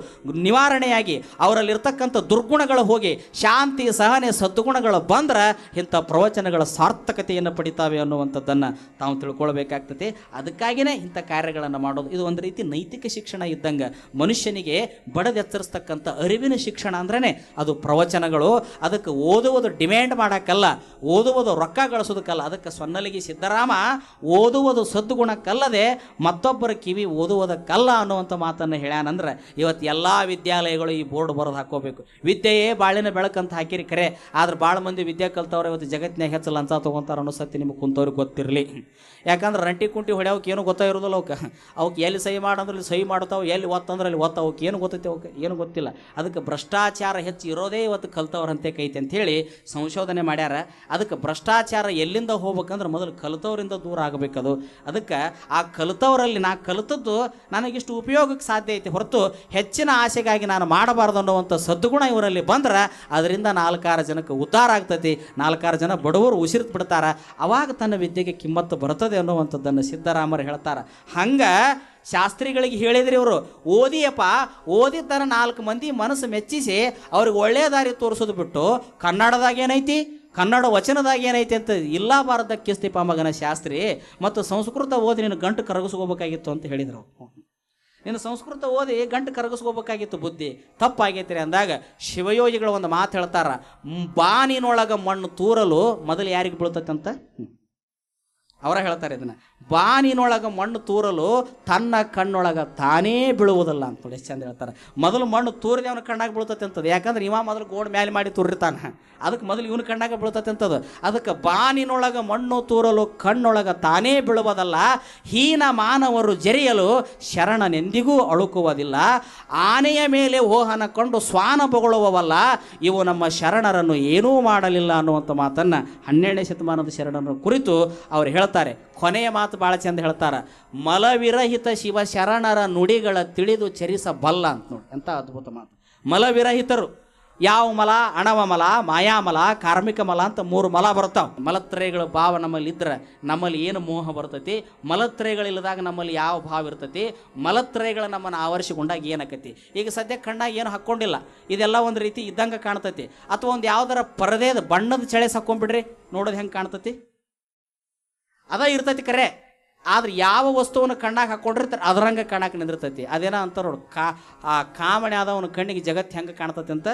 ನಿವಾರಣೆಯಾಗಿ ಅವರಲ್ಲಿರ್ತಕ್ಕಂಥ ದುರ್ಗುಣಗಳು ಹೋಗಿ ಶಾಂತಿ, ಸಹನೆ, ಸದ್ಗುಣಗಳು ಬಂದ್ರೆ ಇಂಥ ಪ್ರವಚನಗಳ ಸಾರ್ಥಕತೆಯನ್ನು ಪಡಿತಾವೆ ಅನ್ನುವಂಥದ್ದನ್ನು ತಾವು ತಿಳ್ಕೊಳ್ಬೇಕಾಗ್ತದೆ. ಅದಕ್ಕಾಗಿಯೇ ಇಂಥ ಕಾರ್ಯಗಳನ್ನು ಮಾಡೋದು. ಇದು ಒಂದು ರೀತಿ ನೈತಿಕ ಶಿಕ್ಷಣ ಇದ್ದಂಗೆ ಮನುಷ್ಯನಿಗೆ ಬಡದೆಚ್ಚರಿಸ್ತಕ್ಕಂಥ ಅರಿವಿನ ಶಿಕ್ಷಣ ಅಂದ್ರೇ ಅದು ಪ್ರವಚನಗಳು. ಅದಕ್ಕೆ ಓದುವುದು ಡಿಮ್ಯಾಂಡ್ ಮಾಡೋಕ್ಕಲ್ಲ, ಓದುವುದು ರೊಕ್ಕ ಗಳಿಸೋದಕ್ಕಲ್ಲ. ಅದಕ್ಕೆ ಸೊನ್ನಲಿಗೆ ಸಿದ್ದರಾಮ, ಓದುವುದು ಸದ್ಗುಣಕ್ಕಲ್ಲದೆ ಮತ್ತೊಬ್ಬರ ಕಿವಿ ಓದುವುದಕ್ಕಲ್ಲ ಅನ್ನುವಂಥ ಮಾತನ್ನು ಹೇಳ್ಯಾನಂದ್ರೆ ಇವತ್ತು ಎಲ್ಲ ವಿದ್ಯಾಲಯಗಳು ಈ ಬೋರ್ಡ್ ಬರೋದು ಹಾಕೋಬೇಕು. ವಿದ್ಯೆಯೇ ಬಾಳಿನ ಬೆಳಕಂತ ಹಾಕಿರಿ ಕರೆ, ಆದ್ರೆ ಭಾಳ ಮಂದಿ ವಿದ್ಯೆ ಕಲ್ತವ್ರು ಇವತ್ತು ಜಗತ್ತಿನಾಗ ಹೆಚ್ಚು ಲಂಚ ತೊಗೊಂತಾರ ಅನ್ನೋ ಸತ್ತಿ ನಿಮಗೆ ಕುಂತವ್ರಿಗೆ ಗೊತ್ತಿರಲಿ. ಯಾಕಂದ್ರೆ ರಂಟಿ ಕುಂಟಿ ಹೊಡ್ಯಾವಕ್ಕೆ ಏನು ಗೊತ್ತಾಗಿರೋದಿಲ್ಲ ಅವಕ್ಕೆ ಅವಕ್ಕೆ ಎಲ್ಲಿ ಸಹಿ ಮಾಡಂದ್ರೆ ಇಲ್ಲಿ ಸಹಿ ಮಾಡ್ತಾವೆ, ಎಲ್ಲಿ ಒತ್ತಂದ್ರೆ ಅಲ್ಲಿ ಒತ್ತ ಅವಕ್ಕೆ ಏನು ಗೊತ್ತೈತೆ ಅವಕ್ಕೆ ಏನು ಗೊತ್ತಿಲ್ಲ. ಅದಕ್ಕೆ ಭ್ರಷ್ಟಾಚಾರ ಹೆಚ್ಚು ಇರೋದೇ ಇವತ್ತು ಕಲ್ತವ್ರಂತೆ ಕೈತೆ ಅಂಥೇಳಿ ಸಂಶೋಧನೆ ಮಾಡ್ಯಾರ. ಅದಕ್ಕೆ ಭ್ರಷ್ಟಾಚಾರ ಎಲ್ಲಿಂದ ಹೋಗ್ಬೇಕಂದ್ರೆ ಮೊದಲು ಕಲಿತವರಿಂದ ದೂರ ಆಗಬೇಕದು. ಅದಕ್ಕೆ ಆ ಕಲಿತವರಲ್ಲಿ ನಾ ಕಲಿತದ್ದು ನನಗಿಷ್ಟು ಉಪಯೋಗಕ್ಕೆ ಸಾಧ್ಯ ಐತೆ ಹೊರತು ಹೆಚ್ಚಿನ ಆಸೆಗಾಗಿ ನಾನು ಮಾಡಬಾರ್ದು ಅನ್ನುವಂಥ ಸದ್ಗುಣ ಇವರಲ್ಲಿ ಬಂದ್ರೆ ಅದರಿಂದ ನಾಲ್ಕಾರು ಜನಕ್ಕೆ ಉದ್ಧಾರ ಆಗ್ತೈತಿ. ನಾಲ್ಕಾರು ಜನ ಬಡವರು ಉಸಿರು ಬಿಡ್ತಾರೆ. ಅವಾಗ ತನ್ನ ವಿದ್ಯೆಗೆ ಕಿಮ್ಮತ್ತು ಬರ್ತದೆ ಅನ್ನುವಂಥದ್ದನ್ನು ಸಿದ್ದರಾಮರು ಹೇಳ್ತಾರೆ. ಹಂಗೆ ಶಾಸ್ತ್ರಿಗಳಿಗೆ ಹೇಳಿದ್ರಿ ಇವರು, ಓದಿಯಪ್ಪ ಓದಿದ್ದರ ನಾಲ್ಕು ಮಂದಿ ಮನಸ್ಸು ಮೆಚ್ಚಿಸಿ ಅವ್ರಿಗೆ ಒಳ್ಳೆಯ ದಾರಿ ತೋರಿಸೋದು ಬಿಟ್ಟು ಕನ್ನಡದಾಗ ಏನೈತಿ, ಕನ್ನಡ ವಚನದಾಗ ಏನೈತಿ ಅಂತ ಇಲ್ಲ ಬಾರದ ಕಿಸ್ತಿಪ್ಪ ಮಗನ ಶಾಸ್ತ್ರಿ ಮತ್ತು ಸಂಸ್ಕೃತ ಓದಿ ನೀನು ಗಂಟು ಕರಗಿಸ್ಕೋಬೇಕಾಗಿತ್ತು ಅಂತ ಹೇಳಿದರು. ನೀನು ಸಂಸ್ಕೃತ ಓದಿ ಗಂಟು ಕರಗಿಸ್ಕೋಬೇಕಾಗಿತ್ತು ಬುದ್ಧಿ ತಪ್ಪಾಗೈತ್ರಿ ಅಂದಾಗ ಶಿವಯೋಗಿಗಳು ಒಂದು ಮಾತು ಹೇಳ್ತಾರ, ಬಾನಿನೊಳಗ ಮಣ್ಣು ತೂರಲು ಮೊದಲು ಯಾರಿಗೆ ಬೀಳ್ತೈತೆ ಹ್ಮ್. ಅವರ ಹೇಳ್ತಾರೆ ಇದನ್ನು. ಬಾನಿನೊಳಗ ಮಣ್ಣು ತೂರಲು ತನ್ನ ಕಣ್ಣೊಳಗ ತಾನೇ ಬೀಳುವುದಲ್ಲ ಅಂತ ನೋಡಿ ಎಷ್ಟು ಚಂದ ಹೇಳ್ತಾರೆ. ಮೊದಲು ಮಣ್ಣು ತೂರಿದೆ ಅವನ ಕಣ್ಣಾಗ ಬೀಳುತ್ತೆ ಅಂತದ್ದು ಯಾಕಂದ್ರೆ ಇವ ಮೊದಲು ಗೋಡ್ ಮೇಲೆ ಮಾಡಿ ತೂರಿರ್ತಾನೆ. ಅದಕ್ಕೆ ಮೊದಲು ಇವನ ಕಣ್ಣಾಗ ಬೀಳುತ್ತೆ ಅಂತದ್ದು ಅದಕ್ಕೆ ಬಾನಿನೊಳಗ ಮಣ್ಣು ತೂರಲು ಕಣ್ಣೊಳಗ ತಾನೇ ಬೀಳುವುದಲ್ಲ. ಹೀನ ಮಾನವರು ಜರಿಯಲು ಶರಣನೆಂದಿಗೂ ಅಳುಕುವುದಿಲ್ಲ. ಆನೆಯ ಮೇಲೆ ಓಹನ ಕಂಡು ಸ್ವಾನ ಬೊಗಳುವವಲ್ಲ. ಇವು ನಮ್ಮ ಶರಣರನ್ನು ಏನೂ ಮಾಡಲಿಲ್ಲ ಅನ್ನುವಂಥ ಮಾತನ್ನು ಹನ್ನೆರಡನೇ ಶತಮಾನದ ಶರಣರನ್ನು ಕುರಿತು ಅವ್ರು ಹೇಳ್ತಾರೆ. ಕೊನೆಯ ಮಾತು ಭಾಳ ಚಂದ ಹೇಳ್ತಾರೆ. ಮಲವಿರಹಿತ ಶಿವ ಶರಣರ ನುಡಿಗಳ ತಿಳಿದು ಚರಿಸಬಲ್ಲ ಅಂತ ನೋಡಿ. ಎಂಥ ಅದ್ಭುತ ಮಾತು. ಮಲವಿರಹಿತರು. ಯಾವ ಮಲ? ಅಣವ ಮಲ ಮಾಯಾಮಲ ಕಾರ್ಮಿಕ ಮಲ ಅಂತ ಮೂರು ಮಲ ಬರ್ತಾವೆ ಮಲತ್ರಯಗಳ ಭಾವ ನಮ್ಮಲ್ಲಿ ಇದ್ರೆ ನಮ್ಮಲ್ಲಿ ಏನು ಮೋಹ ಬರ್ತೈತಿ? ಮಲತ್ರಯಗಳಿಲ್ಲದಾಗ ನಮ್ಮಲ್ಲಿ ಯಾವ ಭಾವ ಇರ್ತೈತಿ? ಮಲತ್ರಯಗಳ ನಮ್ಮನ್ನು ಆವರಿಸಿಕೊಂಡಾಗ ಏನಾಕತಿ? ಈಗ ಸದ್ಯ ಕಣ್ಣಾಗ ಏನು ಹಾಕ್ಕೊಂಡಿಲ್ಲ ಇದೆಲ್ಲ ಒಂದು ರೀತಿ ಇದ್ದಂಗೆ ಕಾಣ್ತೈತಿ. ಅಥವಾ ಒಂದು ಯಾವ್ದಾರ ಪರದೇದ ಬಣ್ಣದ ಚಳೆ ಹಾಕ್ಕೊಂಡ್ಬಿಡ್ರಿ ನೋಡೋದು ಹೆಂಗೆ ಕಾಣ್ತೈತಿ? ಅದ ಇರ್ತೈತಿ ಕರೆ. ಆದ್ರೆ ಯಾವ ವಸ್ತುವನ್ನು ಕಣ್ಣಾಗ ಹಾಕೊಂಡಿರ್ತಾರೆ, ಅದರಂಗ ಕಣ್ಣಾಕ ನಿಂದಿರ್ತೈತಿ. ಅದೇನೋ ಅಂತಾರ ಕಾ ಆ ಕಾಮಣಿ ಆದವನ ಕಣ್ಣಿಗೆ ಜಗತ್ತು ಹೆಂಗೆ ಕಾಣ್ತತಿ ಅಂತ?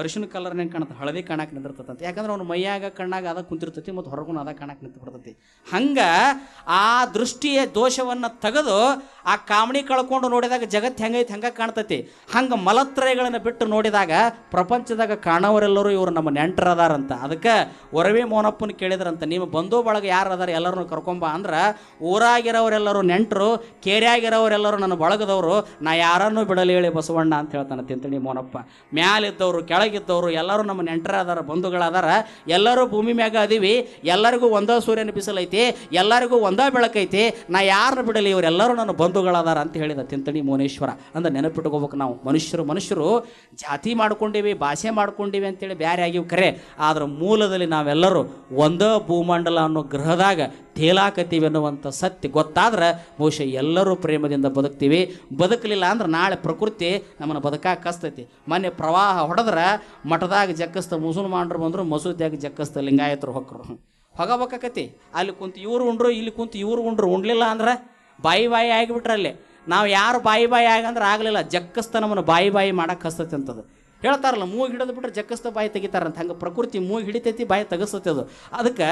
ಅರಿಶಿನ ಕಲರ್ನಾಗ ಕಾಣುತ್ತೆ, ಹಳದಿ ಕಾಣಕ್ಕೆ ನಿಂದಿರ್ತೈತಿ ಯಾಕಂದ್ರೆ ಅವ್ನು ಮೈಯಾಗ ಕಣ್ಣಾಗ ಅದ ಕುಂತಿರ್ತೈತಿ ಮತ್ತು ಹೊರಗೂ ಅದ ಕಾಣಕ್ಕೆ ನಿಂತು ಬಿಡ್ತೈತಿ ಹಂಗೆ ಆ ದೃಷ್ಟಿಯ ದೋಷವನ್ನು ತೆಗೆದು ಆ ಕಾಮಣಿ ಕಳ್ಕೊಂಡು ನೋಡಿದಾಗ ಜಗತ್ತು ಹೆಂಗೈತೆ ಹಂಗೆ ಕಾಣ್ತೈತಿ. ಹಂಗೆ ಮಲತ್ರಯಗಳನ್ನು ಬಿಟ್ಟು ನೋಡಿದಾಗ ಪ್ರಪಂಚದಾಗ ಕಾಣೋರೆಲ್ಲರೂ ಇವರು ನಮ್ಮ ನೆಂಟರು ಅದಾರಂತ ಅದಕ್ಕೆ ಒರವಿ ಮೋನಪ್ಪನ ಕೇಳಿದ್ರಂತ, ನೀವು ಬಂಧು ಬಳಗ ಯಾರು ಅದಾರ ಎಲ್ಲರನ್ನು ಕರ್ಕೊಂಬ ಅಂದ್ರೆ ಊರಾಗಿರೋರೆಲ್ಲರೂ ನೆಂಟರು, ಕೆರೆಯಾಗಿರೋರೆಲ್ಲರೂ ನನ್ನ ಬಳಗದವರು, ನಾ ಯಾರನ್ನೂ ಬಿಡಲಿ ಹೇಳಿ ಬಸವಣ್ಣ ಅಂತ ಹೇಳ್ತಾನೆ ತಿಂತಣಿ ಮೋನಪ್ಪ. ಮ್ಯಾಲಿದ್ದವರು ಕೆಳಗಿದ್ದವರು ಎಲ್ಲರೂ ನಮ್ಮ ನೆಂಟರ ಅದಾರ ಬಂಧುಗಳಾದಾರ, ಎಲ್ಲರೂ ಭೂಮಿ ಮ್ಯಾಗ ಅದೀವಿ, ಎಲ್ಲರಿಗೂ ಒಂದೇ ಸೂರ್ಯನ ಬಿಸಿಲೈತಿ ಎಲ್ಲರಿಗೂ ಒಂದೇ ಬೆಳಕೈತಿ ನಾ ಯಾರನ್ನ ಬಿಡಲಿ, ಇವರೆಲ್ಲರೂ ನನ್ನ ಬಂಧುಗಳಾದಾರ ಅಂತ ಹೇಳಿದ ತಿಂತಣಿ ಮೋನೇಶ್ವರ. ಅಂದ್ರೆ ನೆನಪಿಟ್ಕೋಬೇಕು ನಾವು, ಮನುಷ್ಯರು ಮನುಷ್ಯರು, ಜಾತಿ ಮಾಡ್ಕೊಂಡಿವಿ, ಭಾಷೆ ಮಾಡ್ಕೊಂಡಿವಿ ಅಂತೇಳಿ ಬೇರೆ ಆಗಿವಿ ಕರೆ. ಆದ್ರೆ ಮೂಲದಲ್ಲಿ ನಾವೆಲ್ಲರೂ ಒಂದೇ ಭೂಮಂಡಲ ಅನ್ನೋ ಗ್ರಹದಾಗ ತೇಲಾಕತ್ತೀವಿ ಅನ್ನುವಂಥ ಸತ್ಯ ಗೊತ್ತಾದ್ರೆ ಬಹುಶಃ ಎಲ್ಲರೂ ಪ್ರೇಮದಿಂದ ಬದುಕ್ತೀವಿ. ಬದುಕಲಿಲ್ಲ ಅಂದ್ರೆ ನಾಳೆ ಪ್ರಕೃತಿ ನಮ್ಮನ್ನು ಬದುಕಾಗ ಕಸ್ತೈತಿ ಮೊನ್ನೆ ಪ್ರವಾಹ ಹೊಡೆದ್ರೆ ಮಠದಾಗ ಜಕ್ಕಸ್ತ ಮುಸಲ್ಮಾನರು ಬಂದರು, ಮಸೂದ್ಯಾಗ ಜಕ್ಕಸ್ತ ಲಿಂಗಾಯತರು ಹೊಕ್ಕರು ಹೊಗಬೇಕಾಕತಿ ಅಲ್ಲಿ ಕುಂತು ಇವ್ರು ಉಂಡ್ರು, ಇಲ್ಲಿ ಕುಂತು ಇವ್ರು ಉಂಡ್ರು. ಉಣ್ಲಿಲ್ಲ ಅಂದ್ರೆ ಬಾಯಿ ಬಾಯಿ ಆಗಿಬಿಟ್ರೆ ಅಲ್ಲಿ. ನಾವು ಯಾರು ಬಾಯಿ ಬಾಯಿ ಆಗಂದ್ರೆ ಆಗಲಿಲ್ಲ. ಜಕ್ಕಸ್ತ ನಮ್ಮನ್ನು ಬಾಯಿ ಬಾಯಿ ಮಾಡಕ್ಕೆ ಹಸ್ತತಿ ಅಂತದು. ಹೇಳ್ತಾರಲ್ಲ, ಮೂಗು ಹಿಡಿದು ಬಿಟ್ರೆ ಜಕ್ಕಸ್ತ ಬಾಯಿ ತೆಗಿತಾರಂತ. ಹಂಗೆ ಪ್ರಕೃತಿ ಮೂಗು ಹಿಡಿತೈತಿ, ಬಾಯಿ ತೆಗಿಸ್ತೈತಿ ಅದು. ಅದಕ್ಕೆ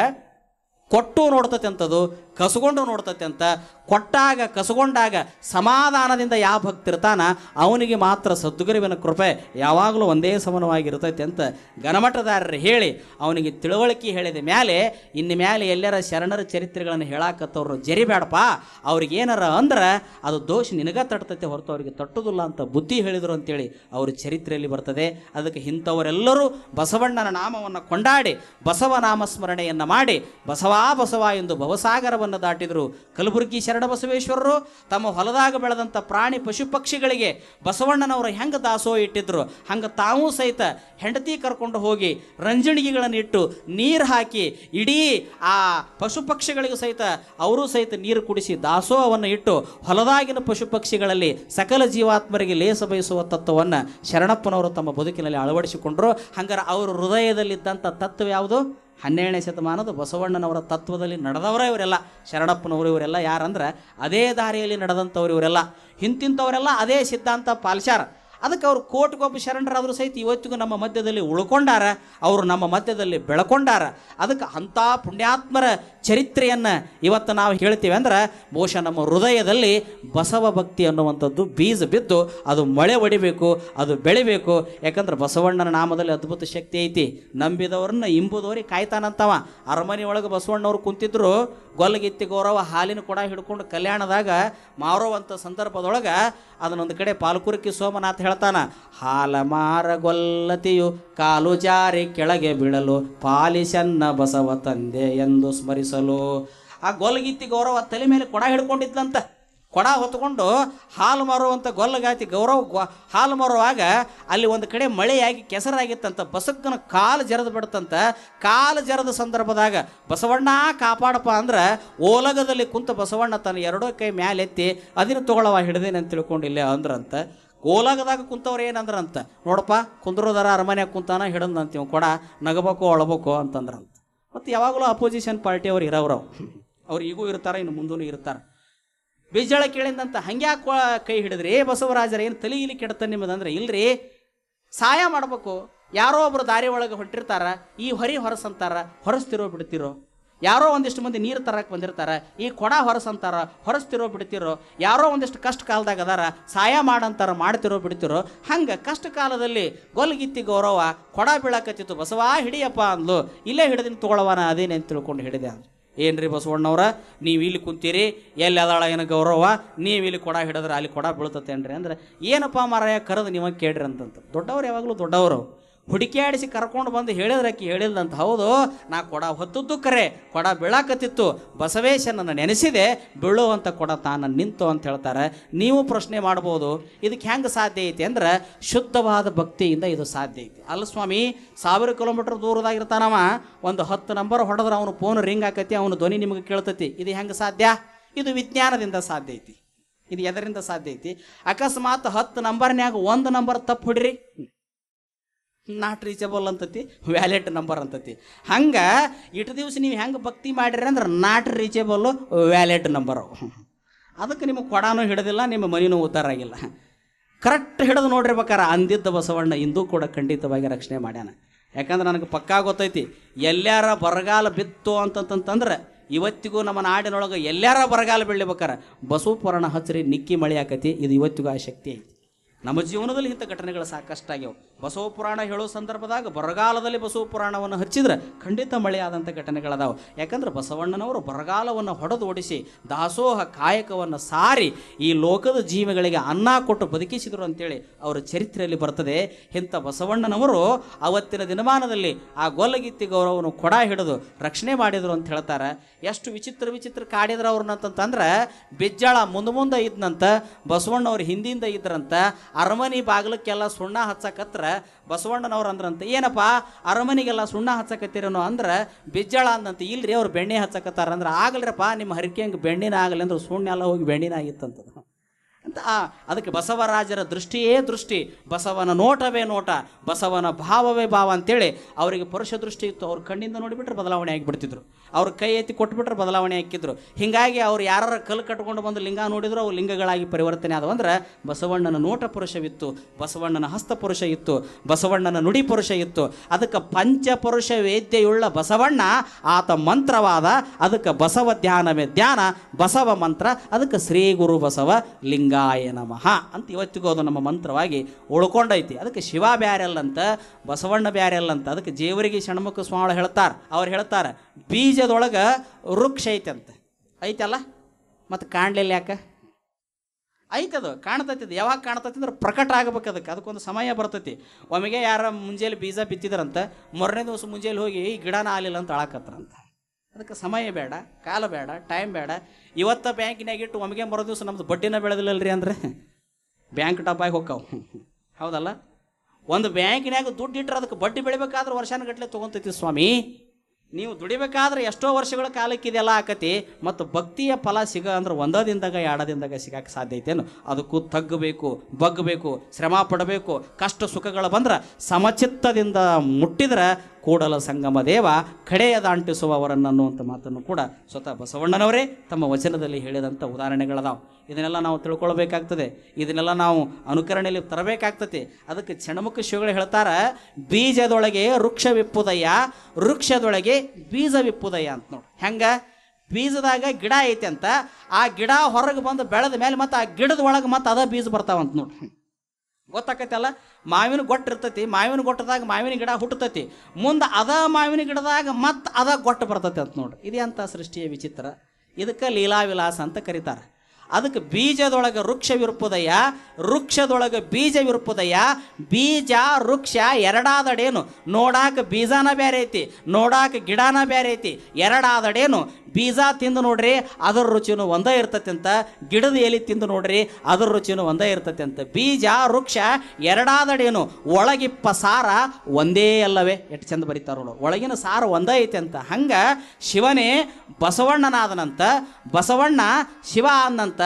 ಕೊಟ್ಟು ನೋಡ್ತತೆ ಅಂತದು, ಕಸಗೊಂಡು ನೋಡ್ತತೆ ಅಂತ, ಕೊಟ್ಟಾಗ, ಕಸಗೊಂಡಾಗ ಸಮಾಧಾನದಿಂದ ಯಾವ ಭಕ್ತಿರ್ತಾನ ಅವನಿಗೆ ಮಾತ್ರ ಸದ್ಗುರುವಿನ ಕೃಪೆ ಯಾವಾಗಲೂ ಒಂದೇ ಸಮನವಾಗಿರ್ತೈತೆ ಅಂತ ಗಣಮಠದಾರರು ಹೇಳಿ, ಅವನಿಗೆ ತಿಳುವಳಿಕೆ ಹೇಳಿದ ಮೇಲೆ ಇನ್ನು ಮೇಲೆ ಎಲ್ಲರ ಶರಣರ ಚರಿತ್ರೆಗಳನ್ನು ಹೇಳಾಕತ್ತವ್ರು ಜರಿಬೇಡಪ್ಪ ಅವ್ರಿಗೆ ಏನಾರ ಅಂದ್ರೆ ಅದು ದೋಷ ನಿನಗ ತಟ್ತೈತೆ ಹೊರತು ಅವರಿಗೆ ತಟ್ಟುದಿಲ್ಲ ಅಂತ ಬುದ್ಧಿ ಹೇಳಿದರು ಅಂತೇಳಿ ಅವ್ರ ಚರಿತ್ರೆಯಲ್ಲಿ ಬರ್ತದೆ. ಅದಕ್ಕೆ ಇಂಥವರೆಲ್ಲರೂ ಬಸವಣ್ಣನ ನಾಮವನ್ನು ಕೊಂಡಾಡಿ ಬಸವ ನಾಮ ಸ್ಮರಣೆಯನ್ನು ಮಾಡಿ, ಬಸವಾ ಬಸವ ಎಂದು ಭವಸಾಗರವನ್ನು ದಾಟಿದರು. ಕಲಬುರಗಿ ಶರಣ ಬಸವೇಶ್ವರರು ತಮ್ಮ ಹೊಲದಾಗ ಬೆಳೆದಂಥ ಪ್ರಾಣಿ ಪಶು ಪಕ್ಷಿಗಳಿಗೆ ಬಸವಣ್ಣನವರು ಹೆಂಗೆ ದಾಸೋ ಇಟ್ಟಿದ್ರು. ಹಂಗೆ ತಾವೂ ಸಹಿತ ಹೆಂಡತಿ ಕರ್ಕೊಂಡು ಹೋಗಿ ರಂಜಣಿಗೆಗಳನ್ನು ಇಟ್ಟು ನೀರು ಹಾಕಿ ಇಡೀ ಆ ಪಶು ಪಕ್ಷಿಗಳಿಗೂ ಸಹಿತ ಅವರು ಸಹಿತ ನೀರು ಕುಡಿಸಿ ದಾಸೋಹವನ್ನು ಇಟ್ಟು ಹೊಲದಾಗಿನ ಪಶು ಪಕ್ಷಿಗಳಲ್ಲಿ ಸಕಲ ಜೀವಾತ್ಮರಿಗೆ ಲೇಸ ಬಯಸುವ ತತ್ವವನ್ನು ಶರಣಪ್ಪನವರು ತಮ್ಮ ಬದುಕಿನಲ್ಲಿ ಅಳವಡಿಸಿಕೊಂಡ್ರು. ಹಂಗಾರೆ ಅವರ ಹೃದಯದಲ್ಲಿದ್ದಂಥ ತತ್ವ ಯಾವುದು? ಹನ್ನೆರಡನೇ ಶತಮಾನದ ಬಸವಣ್ಣನವರ ತತ್ವದಲ್ಲಿ ನಡೆದವರೇ ಇವರೆಲ್ಲ. ಶರಣಪ್ಪನವರು ಇವರೆಲ್ಲ ಯಾರಂದ್ರೆ ಅದೇ ದಾರಿಯಲ್ಲಿ ನಡೆದಂಥವ್ರು ಇವರೆಲ್ಲ. ಹಿಂತಿಂಥವರೆಲ್ಲ ಅದೇ ಸಿದ್ಧಾಂತ ಪಾಲಿಸ್ಯಾರ ಅದಕ್ಕೆ ಅವರು ಕೋಟಿಗೊಬ್ಬ ಶರಣರಾದರೂ ಸಹಿತ ಇವತ್ತಿಗೂ ನಮ್ಮ ಮಧ್ಯದಲ್ಲಿ ಉಳ್ಕೊಂಡಾರ, ಅವರು ನಮ್ಮ ಮಧ್ಯದಲ್ಲಿ ಬೆಳ್ಕೊಂಡಾರ. ಅದಕ್ಕೆ ಅಂಥ ಪುಣ್ಯಾತ್ಮರ ಚರಿತ್ರೆಯನ್ನು ಇವತ್ತು ನಾವು ಹೇಳ್ತೀವಿ ಅಂದ್ರೆ ಬಹುಶಃ ನಮ್ಮ ಹೃದಯದಲ್ಲಿ ಬಸವ ಭಕ್ತಿ ಅನ್ನುವಂಥದ್ದು ಬೀಜ ಬಿದ್ದು ಅದು ಮಳೆ ಹೊಡಿಬೇಕು ಅದು ಬೆಳಿಬೇಕು. ಯಾಕಂದ್ರೆ ಬಸವಣ್ಣನ ನಾಮದಲ್ಲಿ ಅದ್ಭುತ ಶಕ್ತಿ ಐತಿ. ನಂಬಿದವ್ರನ್ನ ಇಂಬುದವ್ರಿಗೆ ಕಾಯ್ತಾನಂತವ. ಅರಮನೆ ಒಳಗೆ ಬಸವಣ್ಣವ್ರು ಕುಂತಿದ್ರು, ಗೊಲ್ಲಗಿತ್ತಿ ಗೌರವ ಹಾಲಿನ ಕೊಡ ಹಿಡ್ಕೊಂಡು ಕಲ್ಯಾಣದಾಗ ಮಾರುವಂಥ ಸಂದರ್ಭದೊಳಗೆ ಅದನ್ನೊಂದು ಕಡೆ ಪಾಲ್ಕುರ್ಕಿ ಸೋಮನಾಥ್ ಹೇಳ್ತಾನ, ಹಾಲ ಮಾರ ಗೊಲ್ಲತಿಯು ಕಾಲು ಜಾರಿ ಕೆಳಗೆ ಬೀಳಲು ಪಾಲಿಸನ್ನ ಬಸವ ತಂದೆ ಎಂದು ಸ್ಮರಿಸಲು ಆ ಗೊಲ್ಲಗಿತ್ತಿ ಗೌರವ ತಲೆ ಮೇಲೆ ಕೊಡ ಹಿಡ್ಕೊಂಡಿದ್ಲಂತ. ಕೊಡ ಹೊತ್ಕೊಂಡು ಹಾಲು ಮಾರುವಂಥ ಗೊಲ್ಲಗಾತಿ ಗೌರವ ಹಾಲು ಮಾರುವಾಗ ಅಲ್ಲಿ ಒಂದು ಕಡೆ ಮಳೆಯಾಗಿ ಕೆಸರಾಗಿತ್ತಂತ, ಬಸಕ್ಕನ ಕಾಲು ಜರದು ಬಿಡ್ತಂತ, ಕಾಲು ಜರದ ಸಂದರ್ಭದಾಗ ಬಸವಣ್ಣ ಕಾಪಾಡಪ್ಪ ಅಂದ್ರೆ ಓಲಗದಲ್ಲಿ ಕುಂತ ಬಸವಣ್ಣ ತನ್ನ ಎರಡೂ ಕೈ ಮ್ಯಾಲೆತ್ತಿ ಅದನ್ನು ತಗೊಳವ ಹಿಡ್ದೇನೆ ಅಂತ ತಿಳ್ಕೊಂಡಿಲ್ಲ ಅಂದ್ರಂತ. ಓಲಗದಾಗ ಕುಂತವ್ರು ಏನಂದ್ರಂತ ನೋಡಪ್ಪ, ಕುಂದ್ರೋದಾರ ಅರಮನೆ ಕುಂತಾನ ಹಿಡದ್ ಅಂತೀವಿ ಕೊಡ ನಗಬೇಕು, ಅಳಬೇಕು ಅಂತಂದ್ರಂತ. ಮತ್ತು ಯಾವಾಗಲೂ ಅಪೋಸಿಷನ್ ಪಾರ್ಟಿ ಅವ್ರು ಇರೋರು ಅವ್ರು. ಈಗೂ ಇರ್ತಾರೆ, ಇನ್ನು ಮುಂದೂ ಇರ್ತಾರೆ. ಬಿಜ್ಜಳ ಕೇಳಿದಂತ ಹಂಗ್ಯಾಕೆ ಕೈ ಹಿಡಿದ್ರಿ? ಬಸವರಾಜರ, ಏನು ತಲೆ ಇಲ್ಲಿ ಕೆಡತ ನಿಮ್ಮದಂದ್ರೆ ಇಲ್ರಿ? ಸಹಾಯ ಮಾಡಬೇಕು. ಯಾರೋ ಒಬ್ರು ದಾರಿ ಒಳಗೆ ಹೊಂಟಿರ್ತಾರ, ಈ ಹೊರಿ ಹೊರಸಂತಾರ, ಹೊರಸ್ತಿರೋ ಬಿಡ್ತಿರೋ. ಯಾರೋ ಒಂದಿಷ್ಟು ಮಂದಿ ನೀರು ತರಕ್ಕೆ ಬಂದಿರ್ತಾರೆ, ಈ ಕೊಡ ಹೊರಸಂತಾರ ಹೊರಸ್ತಿರೋ ಬಿಡ್ತಿರೋ, ಯಾರೋ ಒಂದಿಷ್ಟು ಕಷ್ಟ ಕಾಲದಾಗ ಅದಾರ ಸಹಾಯ ಮಾಡಂತಾರ, ಮಾಡ್ತಿರೋ ಬಿಡ್ತಿರೋ, ಹಂಗೆ ಕಷ್ಟ ಕಾಲದಲ್ಲಿ ಗೊಲ್ಗಿತ್ತಿ ಗೌರವ, ಕೊಡ ಬೀಳಕತ್ತಿತ್ತು, ಬಸವ ಹಿಡಿಯಪ್ಪ ಅಂದ್ಲು, ಇಲ್ಲೇ ಹಿಡಿದಿನ ತಗೊಳವನ ಅದೇನೇನು ತಿಳ್ಕೊಂಡು ಹಿಡಿದೆ ಅಂದ್ರೆ ಏನ್ರಿ ಬಸವಣ್ಣವ್ರ, ನೀವು ಇಲ್ಲಿ ಕುಂತೀರಿ, ಎಲ್ಲಿ ಅದಾಳ ಏನು ಗೌರವ, ನೀವು ಇಲ್ಲಿ ಕೊಡ ಹಿಡಿದ್ರೆ ಅಲ್ಲಿ ಕೊಡ ಬೀಳ್ತತೇನ್ರಿ ಅಂದ್ರೆ, ಏನಪ್ಪ ಮಾರಾಯ, ಕರೆದು ನಿಮಗೆ ಕೇಳ್ರಿ ಅಂತಂತ. ದೊಡ್ಡವ್ರು ಯಾವಾಗಲೂ ದೊಡ್ಡವರು. ಹುಡುಕಿಯಾಡಿಸಿ ಕರ್ಕೊಂಡು ಬಂದು ಹೇಳಿದ್ರೆ ಆಕೆ ಹೇಳಿಲ್ದಂತ, ಹೌದು, ನಾ ಕೊಡ ಹೊತ್ತದ್ದು ಕರೆ, ಕೊಡ ಬೀಳಾಕತ್ತಿತ್ತು. ಬಸವೇಶನನ್ನು ನೆನೆಸಿದೆ ಬೀಳುವಂಥ ಕೊಡ ತಾನು ನಿಂತು ಅಂತ ಹೇಳ್ತಾರೆ. ನೀವು ಪ್ರಶ್ನೆ ಮಾಡ್ಬೋದು, ಇದಕ್ಕೆ ಹೆಂಗೆ ಸಾಧ್ಯ ಐತಿ ಅಂದ್ರೆ ಶುದ್ಧವಾದ ಭಕ್ತಿಯಿಂದ ಇದು ಸಾಧ್ಯ ಐತಿ. ಅಲ್ಲ ಸ್ವಾಮಿ, ಸಾವಿರ ಕಿಲೋಮೀಟರ್ ದೂರದಾಗಿರ್ತಾನವ, ಒಂದು ಹತ್ತು ನಂಬರ್ ಹೊಡೆದ್ರೆ ಅವನು ಫೋನ್ ರಿಂಗ್ ಆಕತಿ ಅವನು ಧ್ವನಿ ನಿಮಗೆ ಕೇಳ್ತತಿ. ಇದು ಹೆಂಗೆ ಸಾಧ್ಯ? ಇದು ವಿಜ್ಞಾನದಿಂದ ಸಾಧ್ಯ ಐತಿ. ಇದು ಎದರಿಂದ ಸಾಧ್ಯ ಐತಿ? ಅಕಸ್ಮಾತ್ ಹತ್ತು ನಂಬರ್ನ್ಯಾಗ ಒಂದು ನಂಬರ್ ತಪ್ಪು ಹೊಡ್ರಿ. ನಾಟ್ ರೀಚಬಲ್ ಅಂತತಿ ವ್ಯಾಲೆಟ್ ನಂಬರ್ ಅಂತತಿ. ಹಂಗೆ ಇಟ್ಟು ದಿವಸ ನೀವು ಹೆಂಗೆ ಭಕ್ತಿ ಮಾಡಿರಿ ಅಂದ್ರೆ ನಾಟ್ ರೀಚಬಲ್ಲು ವ್ಯಾಲೆಟ್ ನಂಬರು ಅದಕ್ಕೆ ನಿಮಗೆ ಕೊಡಾನು ಹಿಡಿದಿಲ್ಲ, ನಿಮ್ಮ ಮನಿನೂ ಉದ್ದಾರ ಆಗಿಲ್ಲ. ಕರೆಕ್ಟ್ ಹಿಡಿದು ನೋಡಿರ್ಬೇಕಾರ, ಅಂದಿದ್ದ ಬಸವಣ್ಣ ಇಂದೂ ಕೂಡ ಖಂಡಿತವಾಗಿ ರಕ್ಷಣೆ ಮಾಡ್ಯಾನ. ಯಾಕಂದ್ರೆ ನನಗೆ ಪಕ್ಕಾ ಗೊತ್ತೈತಿ ಎಲ್ಲಾರ ಬರಗಾಲ ಬಿತ್ತು ಅಂತಂತಂತಂದ್ರೆ ಇವತ್ತಿಗೂ ನಮ್ಮ ನಾಡಿನೊಳಗೆ ಎಲ್ಲಾರ ಬರಗಾಲ ಬೀಳ್ಬೇಕಾರೆ ಬಸವ ಪುರಾಣ ಹಚ್ರಿ, ನಿಕ್ಕಿ ಮಳೆ ಆಕತಿ, ಇದು ಇವತ್ತಿಗೂ ಆ ಶಕ್ತಿ ಐತಿ. ನಮ್ಮ ಜೀವನದಲ್ಲಿ ಇಂಥ ಘಟನೆಗಳು ಸಾಕಷ್ಟಾಗ್ಯಾವ. ಬಸವ ಪುರಾಣ ಹೇಳೋ ಸಂದರ್ಭದಾಗ ಬರಗಾಲದಲ್ಲಿ ಬಸವ ಪುರಾಣವನ್ನು ಹಚ್ಚಿದ್ರೆ ಖಂಡಿತ ಮಳೆಯಾದಂಥ ಘಟನೆಗಳದಾವ. ಯಾಕಂದ್ರೆ ಬಸವಣ್ಣನವರು ಬರಗಾಲವನ್ನು ಹೊಡೆದು ಓಡಿಸಿ ದಾಸೋಹ ಕಾಯಕವನ್ನು ಸಾರಿ ಈ ಲೋಕದ ಜೀವಿಗಳಿಗೆ ಅನ್ನ ಕೊಟ್ಟು ಬದುಕಿಸಿದರು ಅಂತೇಳಿ ಅವರ ಚರಿತ್ರೆಯಲ್ಲಿ ಬರ್ತದೆ. ಇಂಥ ಬಸವಣ್ಣನವರು ಅವತ್ತಿನ ದಿನಮಾನದಲ್ಲಿ ಆ ಗೊಲ್ಲಗಿತ್ತಿ ಗೌರವವನ್ನು ಕೊಡ ಹಿಡಿದು ರಕ್ಷಣೆ ಮಾಡಿದರು ಅಂತ ಹೇಳ್ತಾರೆ. ಎಷ್ಟು ವಿಚಿತ್ರ ವಿಚಿತ್ರ ಕಾಡಿದ್ರು ಅವ್ರನ್ನಂತಂದ್ರೆ ಬಿಜ್ಜಾಳ ಮುಂದೆ ಮುಂದೆ ಇದ್ನಂತ, ಬಸವಣ್ಣವ್ರು ಹಿಂದಿಂದ ಇದ್ರಂತ, ಅರಮನೆ ಬಾಗಿಲಕ್ಕೆಲ್ಲ ಸುಣ್ಣ ಹಚ್ಚಕತ್ರ ಬಸವಣ್ಣನವ್ರು ಅಂದ್ರಂತ, ಏನಪ್ಪ, ಅರಮನೆಗೆಲ್ಲ ಸುಣ್ಣ ಹಚ್ಚಕತ್ತೀರನೋ ಅಂದ್ರೆ, ಬಿಜ್ಜಳ ಅಂದಂತ, ಇಲ್ರಿ ಅವ್ರು ಬೆಣ್ಣೆ ಹಚ್ಚಕತ್ತಾರ ಅಂದ್ರೆ, ಆಗಲ್ರಪ್ಪ, ನಿಮ್ಮ ಹರಿಕೆ ಹಂಗೆ ಬೆಣ್ಣಿನ ಆಗಲಿ ಅಂದ್ರೆ ಸುಣ್ಣ ಎಲ್ಲ ಹೋಗಿ ಬೆಣ್ಣಿನ ಆಗಿತ್ತಂತ ಅಂತ, ಆ, ಅದಕ್ಕೆ ಬಸವರಾಜರ ದೃಷ್ಟಿಯೇ ದೃಷ್ಟಿ, ಬಸವನ ನೋಟವೇ ನೋಟ, ಬಸವನ ಭಾವವೇ ಭಾವ ಅಂತೇಳಿ, ಅವರಿಗೆ ಪುರುಷ ದೃಷ್ಟಿ ಇತ್ತು, ಅವ್ರ ಕಣ್ಣಿಂದ ನೋಡಿಬಿಟ್ರೆ ಬದಲಾವಣೆ ಆಗಿಬಿಡ್ತಿದ್ರು. ಅವ್ರ ಕೈ ಎತ್ತಿ ಕೊಟ್ಬಿಟ್ರೆ ಬದಲಾವಣೆ ಹಾಕಿದ್ರು. ಹೀಗಾಗಿ ಅವ್ರು ಯಾರು ಕಲ್ಲು ಕಟ್ಕೊಂಡು ಬಂದು ಲಿಂಗ ನೋಡಿದ್ರು, ಅವು ಲಿಂಗಗಳಾಗಿ ಪರಿವರ್ತನೆ ಆದವು. ಅಂದ್ರೆ ಬಸವಣ್ಣನ ನೋಟ ಪುರುಷವಿತ್ತು ಬಸವಣ್ಣನ ಹಸ್ತ ಪುರುಷ ಇತ್ತು, ಬಸವಣ್ಣನ ನುಡಿ ಪುರುಷ ಇತ್ತು. ಅದಕ್ಕೆ ಪಂಚಪುರುಷ ವೇದ್ಯೆಯುಳ್ಳ ಬಸವಣ್ಣ ಆತ ಮಂತ್ರವಾದ, ಅದಕ್ಕೆ ಬಸವ ಧ್ಯಾನವೇ ಧ್ಯಾನ, ಬಸವ ಮಂತ್ರ, ಅದಕ್ಕೆ ಶ್ರೀ ಗುರು ಬಸವ ಲಿಂಗಾಯ ನಮಃ ಅಂತ ಇವತ್ತಿಗೂ ಅದು ನಮ್ಮ ಮಂತ್ರವಾಗಿ ಉಳ್ಕೊಂಡೈತಿ. ಅದಕ್ಕೆ ಶಿವ ಬ್ಯಾರೆಲ್ಲಂತ, ಬಸವಣ್ಣ ಬ್ಯಾರೆಲ್ಲಂತ, ಅದಕ್ಕೆ ಜೇವರಿಗೆ ಷಣ್ಮುಖ ಸ್ವಾಮಿ ಹೇಳ್ತಾರೆ, ಅವ್ರು ಹೇಳ್ತಾರೆ ಬೀಜದೊಳಗೆ ವೃಕ್ಷ ಐತಂತೆ. ಐತಲ್ಲ? ಮತ್ತು ಕಾಣಲಿಲ್ಲ ಯಾಕೆ? ಐತದು, ಕಾಣ್ತೈತಿ ಅದು. ಯಾವಾಗ ಕಾಣ್ತೈತಿ ಅಂದ್ರೆ ಪ್ರಕಟ ಆಗ್ಬೇಕು ಅದಕ್ಕೆ. ಅದಕ್ಕೊಂದು ಸಮಯ ಬರ್ತೈತಿ. ಒಮ್ಮೆಗೆ ಯಾರ ಮುಂಜಾನೆ ಬೀಜ ಬಿತ್ತಿದ್ರಂತ, ಮೂರನೇ ದಿವಸ ಮುಂಜಾನೆ ಹೋಗಿ ಈ ಗಿಡನ ಆಲಿಲ್ಲ ಅಂತ ಅಳಾಕತ್ರಂತ ಅದಕ್ಕೆ ಸಮಯ ಬೇಡ, ಕಾಲ ಬೇಡ ಟೈಮ್ ಬೇಡ. ಇವತ್ತ ಬ್ಯಾಂಕಿನಾಗ ಇಟ್ಟು ಒಮ್ಮೆಗೆ ಮರೋ ದಿವಸ ನಮ್ದು ಬಡ್ಡಿನ ಬೆಳೆದಿಲ್ಲಲ್ರಿ ಅಂದ್ರೆ ಬ್ಯಾಂಕ್ ಟಪಾಗಿ ಹೋಗ್ತಾವ ಹೌದಲ್ಲ? ಒಂದು ಬ್ಯಾಂಕಿನಾಗ ದುಡ್ಡು ಇಟ್ಟರೆ ಅದಕ್ಕೆ ಬಡ್ಡಿ ಬೆಳಿಬೇಕಾದ್ರೆ ವರ್ಷಾನುಗಟ್ಲೆ ತೊಗೊಂತೈತಿ ಸ್ವಾಮಿ. ನೀವು ದುಡಿಬೇಕಾದ್ರೆ ಎಷ್ಟೋ ವರ್ಷಗಳ ಕಾಲಕ್ಕೆ ಇದೆಲ್ಲ ಆಕತಿ, ಮತ್ತು ಭಕ್ತಿಯ ಫಲ ಸಿಗ ಅಂದ್ರೆ ಒಂದೋ ದಿನದಾಗ, ಎರಡೋ ದಿನದಾಗ ಸಿಗಕ್ಕೆ ಸಾಧ್ಯ ಐತೇನು? ಅದಕ್ಕೂ ತಗ್ಗಬೇಕು, ಬಗ್ಗಬೇಕು, ಶ್ರಮ ಪಡಬೇಕು, ಕಷ್ಟ ಸುಖಗಳು ಬಂದ್ರೆ ಸಮಚಿತ್ತದಿಂದ ಮುಟ್ಟಿದ್ರೆ ಕೂಡಲ ಸಂಗಮ ದೇವ ಕಡೆಯದ ಅಂಟಿಸುವವರನ್ನು ಅನ್ನುವಂಥ ಮಾತನ್ನು ಕೂಡ ಸ್ವತಃ ಬಸವಣ್ಣನವರೇ ತಮ್ಮ ವಚನದಲ್ಲಿ ಹೇಳಿದಂಥ ಉದಾಹರಣೆಗಳದಾವು. ಇದನ್ನೆಲ್ಲ ನಾವು ತಿಳ್ಕೊಳ್ಬೇಕಾಗ್ತದೆ. ಇದನ್ನೆಲ್ಲ ನಾವು ಅನುಕರಣೆಯಲ್ಲಿ ತರಬೇಕಾಗ್ತದೆ. ಅದಕ್ಕೆ ಚಣಮುಖ ಶಿವಗಳು ಹೇಳ್ತಾರ, ಬೀಜದೊಳಗೆ ವೃಕ್ಷ ವಿಪ್ಪುದಯ್ಯ, ವೃಕ್ಷದೊಳಗೆ ಬೀಜ ವಿಪ್ಪುದಯ್ಯ ಅಂತ ನೋಡಿ. ಹೆಂಗೆ? ಬೀಜದಾಗ ಗಿಡ ಐತೆ ಅಂತ, ಆ ಗಿಡ ಹೊರಗೆ ಬಂದು ಬೆಳೆದ ಮೇಲೆ ಮತ್ತು ಆ ಗಿಡದ ಒಳಗೆ ಮತ್ತು ಅದ ಬೀಜ ಬರ್ತಾವಂತ ನೋಡಿ. ಗೊತ್ತಾಕೈತಲ್ಲ? ಮಾವಿನ ಗೊಟ್ಟ ಇರ್ತೈತಿ, ಮಾವಿನ ಗೊಟ್ಟದಾಗ ಮಾವಿನ ಗಿಡ ಹುಟ್ಟತೈತಿ. ಮುಂದೆ ಅದ ಮಾವಿನ ಗಿಡದಾಗ ಮತ್ತೆ ಅದ ಗೊಟ್ಟು ಬರ್ತೈತಿ ಅಂತ ನೋಡ್ರಿ ಇದೇ ಅಂತ ಸೃಷ್ಟಿಯ ವಿಚಿತ್ರ? ಇದಕ್ಕೆ ಲೀಲಾವಿಲಾಸ ಅಂತ ಕರೀತಾರೆ. ಅದಕ್ಕೆ ಬೀಜದೊಳಗೆ ವೃಕ್ಷವಿರುಪುದಯ್ಯ ವೃಕ್ಷದೊಳಗೆ ಬೀಜವಿರುಪುದಯ್ಯ ಬೀಜ, ವೃಕ್ಷ ಎರಡಾದಡೇನು? ನೋಡಾಕ ಬೀಜನ ಬೇರೆ ಐತಿ, ನೋಡಾಕ ಗಿಡನ ಬೇರೆ ಐತಿ, ಎರಡಾದಡೇನು? ಬೀಜ ತಿಂದು ನೋಡ್ರಿ, ಅದರ ರುಚಿನೂ ಒಂದೇ ಇರ್ತತಿ ಅಂತ ಗಿಡದ ಎಲೆ ತಿಂದು ನೋಡ್ರಿ, ಅದರ ರುಚಿನೂ ಒಂದೇ ಇರ್ತತಿ ಅಂತ. ಬೀಜ, ವೃಕ್ಷ ಎರಡಾದಡೇನು, ಒಳಗಿಪ್ಪ ಸಾರ ಒಂದೇ ಅಲ್ಲವೇ? ಎಷ್ಟು ಚಂದ ಬರೀತಾರ ನೋಡು. ಒಳಗಿನ ಸಾರ ಒಂದೇ ಐತೆ ಅಂತ. ಹಂಗ ಶಿವನೇ ಬಸವಣ್ಣನಾದನಂತ ಬಸವಣ್ಣ ಶಿವ ಅಂದಂತ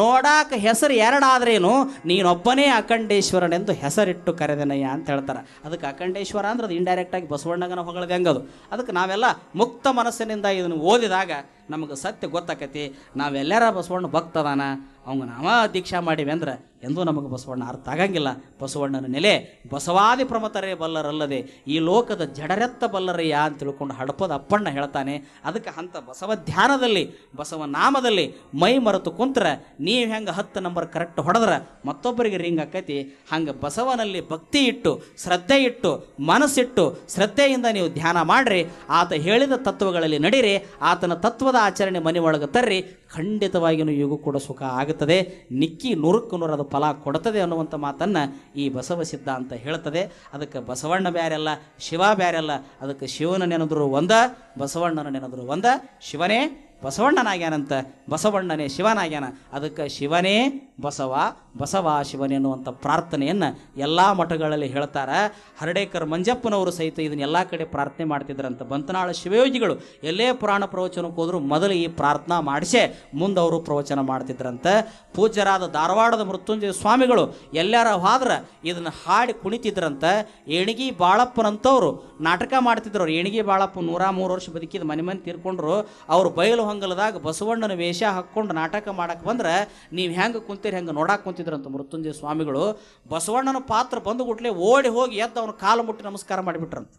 ನೋಡಾಕ ಹೆಸರು ಎರಡಾದ್ರೇನು, ನೀನೊಬ್ಬನೇ ಅಖಂಡೇಶ್ವರನೆಂದು ಹೆಸರಿಟ್ಟು ಕರೆದನಯ್ಯ ಅಂತ ಹೇಳ್ತಾರೆ. ಅದಕ್ಕೆ ಅಖಂಡೇಶ್ವರ ಅಂದ್ರೆ ಅದು ಇಂಡೈರೆಕ್ಟ್ ಆಗಿ ಬಸವಣ್ಣಗನ ಹೊಗಳದೆ ಹಂಗದು ಅದಕ್ಕೆ ನಾವೆಲ್ಲ ಮುಕ್ತ ಮನಸ್ಸಿನಿಂದ ಇದನ್ನು ಓದಿದಾಗ ನಮಗೆ ಸತ್ಯ ಗೊತ್ತಾಕತಿ ನಾವೆಲ್ಲರ ಬಸವಣ್ಣ ಭಕ್ತದಾನ ಅವ್ನ ನಾವ ದೀಕ್ಷಾ ಮಾಡಿವಿ ಅಂದ್ರೆ ಎಂದೂ ನಮಗೆ ಬಸವಣ್ಣ ಅರ್ಥ ಆಗಂಗಿಲ್ಲ. ಬಸವಣ್ಣನ ನೆಲೆ ಬಸವಾದಿ ಪ್ರಮತರೇ ಬಲ್ಲರಲ್ಲದೆ ಈ ಲೋಕದ ಜಡರೆತ್ತ ಬಲ್ಲರಯ್ಯ ಅಂತ ತಿಳ್ಕೊಂಡು ಹಡಪದ ಅಪ್ಪಣ್ಣ ಹೇಳ್ತಾನೆ. ಅದಕ್ಕೆ ಅಂಥ ಬಸವ ಧ್ಯಾನದಲ್ಲಿ, ಬಸವ ನಾಮದಲ್ಲಿ ಮೈ ಮರೆತು ಕುಂತ್ರೆ ನೀವು ಹೆಂಗೆ ಹತ್ತು ನಂಬರ್ ಕರೆಕ್ಟ್ ಹೊಡೆದ್ರೆ ಮತ್ತೊಬ್ಬರಿಗೆ ರಿಂಗ್ ಆಕೈತಿ. ಹಂಗೆ ಬಸವನಲ್ಲಿ ಭಕ್ತಿ ಇಟ್ಟು, ಶ್ರದ್ಧೆ ಇಟ್ಟು, ಮನಸ್ಸಿಟ್ಟು, ಶ್ರದ್ಧೆಯಿಂದ ನೀವು ಧ್ಯಾನ ಮಾಡಿರಿ. ಆತ ಹೇಳಿದ ತತ್ವಗಳಲ್ಲಿ ನಡೀರಿ. ಆತನ ತತ್ವದ ಆಚರಣೆ ಮನೆ ಒಳಗೆ ತರ್ರಿ. ಖಂಡಿತವಾಗಿಯೂ ಈಗೂ ಕೂಡ ಸುಖ ಆಗುತ್ತದೆ. ನಿಕ್ಕಿ ನೂರಕ್ಕೂ ನೂರದ ಫಲ ಕೊಡ್ತದೆ ಅನ್ನುವಂಥ ಮಾತನ್ನು ಈ ಬಸವ ಸಿದ್ಧಾಂತ ಹೇಳ್ತದೆ. ಅದಕ್ಕೆ ಬಸವಣ್ಣ ಬ್ಯಾರೆಲ್ಲ, ಶಿವ ಬ್ಯಾರೆಲ್ಲ, ಅದಕ್ಕೆ ಶಿವನ ನೆನೆದ್ರು ಒಂದ, ಬಸವಣ್ಣನ ನೆನೆದ್ರು ಒಂದ, ಶಿವನೇ ಬಸವಣ್ಣನಾಗ್ಯಾನಂತ, ಬಸವಣ್ಣನೇ ಶಿವನಾಗ್ಯಾನ, ಅದಕ್ಕೆ ಶಿವನೇ ಬಸವ ಬಸವ ಶಿವನೇ ಅನ್ನುವಂಥ ಪ್ರಾರ್ಥನೆಯನ್ನು ಎಲ್ಲ ಮಠಗಳಲ್ಲಿ ಹೇಳ್ತಾರೆ. ಹರಡೇಕರ್ ಮಂಜಪ್ಪನವರು ಸಹಿತ ಇದನ್ನ ಎಲ್ಲ ಕಡೆ ಪ್ರಾರ್ಥನೆ ಮಾಡ್ತಿದ್ರಂತ ಬಂತನಾಳ ಶಿವಯೋಗಿಗಳು. ಎಲ್ಲೇ ಪುರಾಣ ಪ್ರವಚನಕ್ಕೆ ಹೋದರೂ ಮೊದಲು ಈ ಪ್ರಾರ್ಥನಾ ಮಾಡಿಸೇ ಮುಂದೆ ಅವರು ಪ್ರವಚನ ಮಾಡ್ತಿದ್ರಂತ. ಪೂಜ್ಯರಾದ ಧಾರವಾಡದ ಮೃತ್ಯುಂಜಯ ಸ್ವಾಮಿಗಳು ಎಲ್ಲಾರ ಹಾದ್ರೆ ಇದನ್ನು ಹಾಡಿ ಕುಣಿತಿದ್ರಂತ. ಏಣಿಗಿ ಬಾಳಪ್ಪನಂತವರು ನಾಟಕ ಮಾಡ್ತಿದ್ರು ಏಣಿಗಿ ಬಾಳಪ್ಪ ನೂರ ಮೂರು ವರ್ಷ ಬದುಕಿದ ಮನೆ ಮನೆ ತೀರ್ಕೊಂಡ್ರು. ಅವರು ಬಯಲು ಹೊಂಗಲದಾಗ ಬಸವಣ್ಣನ ವೇಷ ಹಾಕ್ಕೊಂಡು ನಾಟಕ ಮಾಡಕ್ಕೆ ಬಂದ್ರೆ ನೀವು ಹೆಂಗೆ ಕುಂತೀರಿ, ಹೆಂಗೆ ನೋಡಕ್ಕೆ ಕುಂತಿದ್ರಂತ ಮೃತ್ಯುಂಜಯ ಸ್ವಾಮಿಗಳು ಬಸವಣ್ಣನ ಪಾತ್ರ ಬಂದು ಗುಟ್ಲೆ ಓಡಿ ಹೋಗಿ ಎದ್ದು ಅವನ ಕಾಲು ಮುಟ್ಟಿ ನಮಸ್ಕಾರ ಮಾಡಿಬಿಟ್ರಂತ.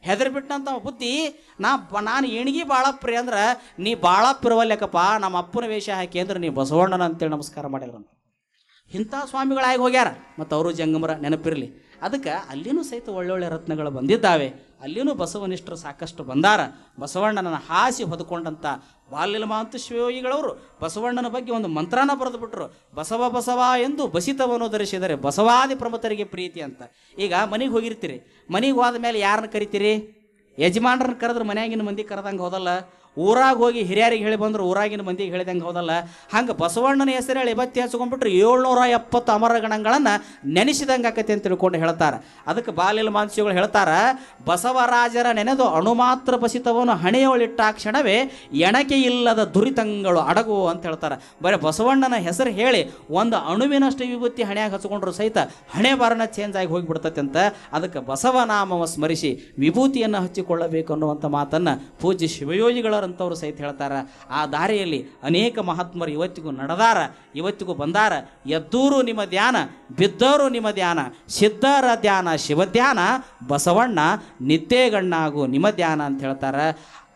ಹೆದರ್ಬಿಟ್ಟಂತ ಬುದ್ಧಿ, ನಾ ಬ, ನಾನು ಏಣಿಗೆ ಬಾಳಪ್ರಿ ಅಂದ್ರೆ ನೀ ಭಾಳ ಇರುವಲ್ಲೇಕಪ್ಪ ನಮ್ಮ ಅಪ್ಪನ ವೇಷ ಹಾಕಿ ಅಂದ್ರೆ ನೀ ಬಸವಣ್ಣನ ಅಂತೇಳಿ ನಮಸ್ಕಾರ ಮಾಡಿದ್ರಂತ ಇಂಥ ಸ್ವಾಮಿಗಳಾಗಿ ಹೋಗ್ಯಾರ. ಮತ್ತು ಅವರು ಜಂಗಮರ ನೆನಪಿರಲಿ. ಅದಕ್ಕೆ ಅಲ್ಲಿನೂ ಸಹಿತ ಒಳ್ಳೊಳ್ಳೆ ರತ್ನಗಳು ಬಂದಿದ್ದಾವೆ. ಅಲ್ಲಿನೂ ಬಸವನಿಷ್ಠರು ಸಾಕಷ್ಟು ಬಂದಾರ. ಬಸವಣ್ಣನ ಹಾಸಿ ಹೊದ್ಕೊಂಡಂಥ ಬಾಲ್ಯಲಮಾಂತ ಶಿವಯೋಗಿಗಳವರು ಬಸವಣ್ಣನ ಬಗ್ಗೆ ಒಂದು ಮಂತ್ರನ ಬರೆದು ಬಿಟ್ರು ಬಸವ ಬಸವ ಎಂದು ಬಸಿತವನ್ನು ಧರಿಸಿದರೆ ಬಸವಾದಿ ಪ್ರಮತರಿಗೆ ಪ್ರೀತಿ ಅಂತ. ಈಗ ಮನೆಗೆ ಹೋಗಿರ್ತೀರಿ. ಮನೆಗೆ ಹೋದ ಮೇಲೆ ಯಾರನ್ನ ಕರಿತೀರಿ? ಯಜಮಾನ್ರನ್ನ ಕರೆದ್ರೆ ಮನೆಯಾಗಿನ ಮಂದಿ ಕರೆದಂಗೆ ಹೋದಲ್ಲ. ಊರಾಗ ಹೋಗಿ ಹಿರಿಯರಿಗೆ ಹೇಳಿ ಬಂದರು, ಊರಾಗಿನ ಮಂದಿಗೆ ಹೇಳಿದಂಗೆ ಹೌದಲ್ಲ. ಹಂಗೆ ಬಸವಣ್ಣನ ಹೆಸರು ಹೇಳಿ ಬತ್ತಿ ಹಚ್ಕೊಂಡ್ಬಿಟ್ರೆ ಏಳ್ನೂರ ಎಪ್ಪತ್ತು ಅಮರಗಣಗಳನ್ನು ನೆನೆಸಿದಂಗೆ ಆಕತಿ ಅಂತ ತಿಳ್ಕೊಂಡು ಹೇಳ್ತಾರೆ. ಅದಕ್ಕೆ ಬಾಲಿಲ ಮಾನಸಿಗಳು ಹೇಳ್ತಾರ, ಬಸವರಾಜರ ನೆನೆದು ಅಣುಮಾತ್ರ ಬಸಿತವನು ಹಣೆಯೊಳಿಟ್ಟ ಕ್ಷಣವೇ ಎಣಕೆ ಇಲ್ಲದ ದುರಿತಂಗಳು ಅಡಗು ಅಂತ ಹೇಳ್ತಾರೆ. ಬರೀ ಬಸವಣ್ಣನ ಹೆಸರು ಹೇಳಿ ಒಂದು ಅಣುವಿನಷ್ಟು ವಿಭೂತಿ ಹಣೆಯಾಗಿ ಹಚ್ಕೊಂಡ್ರು ಸಹಿತ ಹಣೆ ಬಾರನ ಚೇಂಜ್ ಆಗಿ ಹೋಗಿಬಿಡ್ತತೆ ಅಂತ ಅದಕ್ಕೆ ಬಸವನಾಮವ ಸ್ಮರಿಸಿ ವಿಭೂತಿಯನ್ನು ಹಚ್ಚಿಕೊಳ್ಳಬೇಕು ಅನ್ನುವಂಥ ಮಾತನ್ನು ಪೂಜ್ಯ ಶಿವಯೋಗಿಗಳರಂಥವ್ರು ಸಹಿತ ಹೇಳ್ತಾರೆ. ಆ ದಾರಿಯಲ್ಲಿ ಅನೇಕ ಮಹಾತ್ಮರು ಇವತ್ತಿಗೂ ನಡೆದಾರ, ಇವತ್ತಿಗೂ ಬಂದಾರ. ಎದ್ದೂರು ನಿಮ್ಮ ಧ್ಯಾನ ಬಿದ್ದವರು ನಿಮ್ಮ ಧ್ಯಾನ, ಸಿದ್ಧರ ಧ್ಯಾನ, ಶಿವಧ್ಯಾನ, ಬಸವಣ್ಣ, ನಿತ್ಯಗಣ್ಣಾಗು ನಿಮ್ಮ ಧ್ಯಾನ ಅಂತ ಹೇಳ್ತಾರೆ.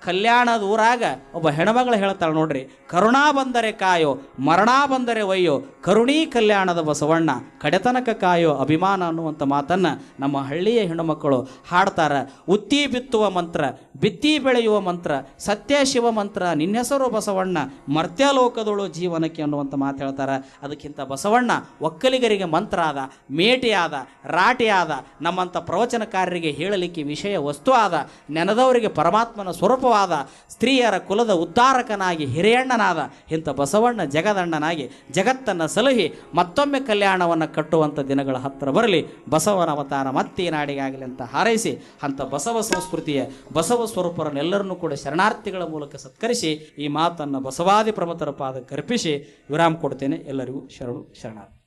ಕಲ್ಯಾಣದ ಊರಾಗ ಒಬ್ಬ ಹೆಣ್ಮಗಳು ಹೇಳ್ತಾಳೆ ನೋಡ್ರಿ, ಕರುಣಾ ಬಂದರೆ ಕಾಯೋ, ಮರಣ ಬಂದರೆ ಒಯ್ಯೋ, ಕರುಣೀ ಕಲ್ಯಾಣದ ಬಸವಣ್ಣ, ಕಡೆತನಕ ಕಾಯೋ ಅಭಿಮಾನ ಅನ್ನುವಂಥ ಮಾತನ್ನು ನಮ್ಮ ಹಳ್ಳಿಯ ಹೆಣ್ಣುಮಕ್ಕಳು ಹಾಡ್ತಾರೆ. ಉತ್ತಿ ಬಿತ್ತುವ ಮಂತ್ರ, ಬಿತ್ತಿ ಬೆಳೆಯುವ ಮಂತ್ರ, ಸತ್ಯ ಶಿವ ಮಂತ್ರ ನಿನ್ನೆಸರು ಬಸವಣ್ಣ ಮರ್ತ್ಯಲೋಕದೊಳು ಜೀವನಕ್ಕೆ ಅನ್ನುವಂಥ ಮಾತು ಹೇಳ್ತಾರೆ. ಅದಕ್ಕಿಂತ ಬಸವಣ್ಣ ಒಕ್ಕಲಿಗರಿಗೆ ಮಂತ್ರ ಆದ ಮೇಟಿಯಾದ ರಾಟಿಯಾದ ನಮ್ಮಂಥ ಪ್ರವಚನಕಾರರಿಗೆ ಹೇಳಲಿಕ್ಕೆ ವಿಷಯ ವಸ್ತು ಆದ, ನೆನದವರಿಗೆ ಪರಮಾತ್ಮನ ಸ್ವರೂಪವಾದ ಸ್ತ್ರೀಯರ ಕುಲದ ಉದ್ಧಾರಕನಾಗಿ ಹಿರಿಯಣ್ಣನಾದ ಇಂಥ ಬಸವಣ್ಣ ಜಗದಣ್ಣನಾಗಿ ಜಗತ್ತನ್ನು ಸಲಹಿ ಮತ್ತೊಮ್ಮೆ ಕಲ್ಯಾಣವನ್ನು ಕಟ್ಟುವಂಥ ದಿನಗಳ ಹತ್ತಿರ ಬರಲಿ. ಬಸವನ ಅವತಾರ ಮತ್ತೆ ನಾಡಿಗಾಗಲಿ ಅಂತ ಹಾರೈಸಿ ಅಂಥ ಬಸವ ಸಂಸ್ಕೃತಿಯ ಬಸವ ಸ್ವರೂಪರನ್ನೆಲ್ಲರನ್ನೂ ಕೂಡ ಶರಣಾರ್ಥಿಗಳ ಮೂಲಕ ಸತ್ಕರಿಸಿ ಈ ಮಾತನ್ನು ಬಸವಾದಿ ಪ್ರಮತರ ಪಾದ ಕರ್ಪಿಸಿ ವಿರಾಮ ಕೊಡ್ತೇನೆ. ಎಲ್ಲರಿಗೂ ಶರಣು ಶರಣಾರ್ಥಿ.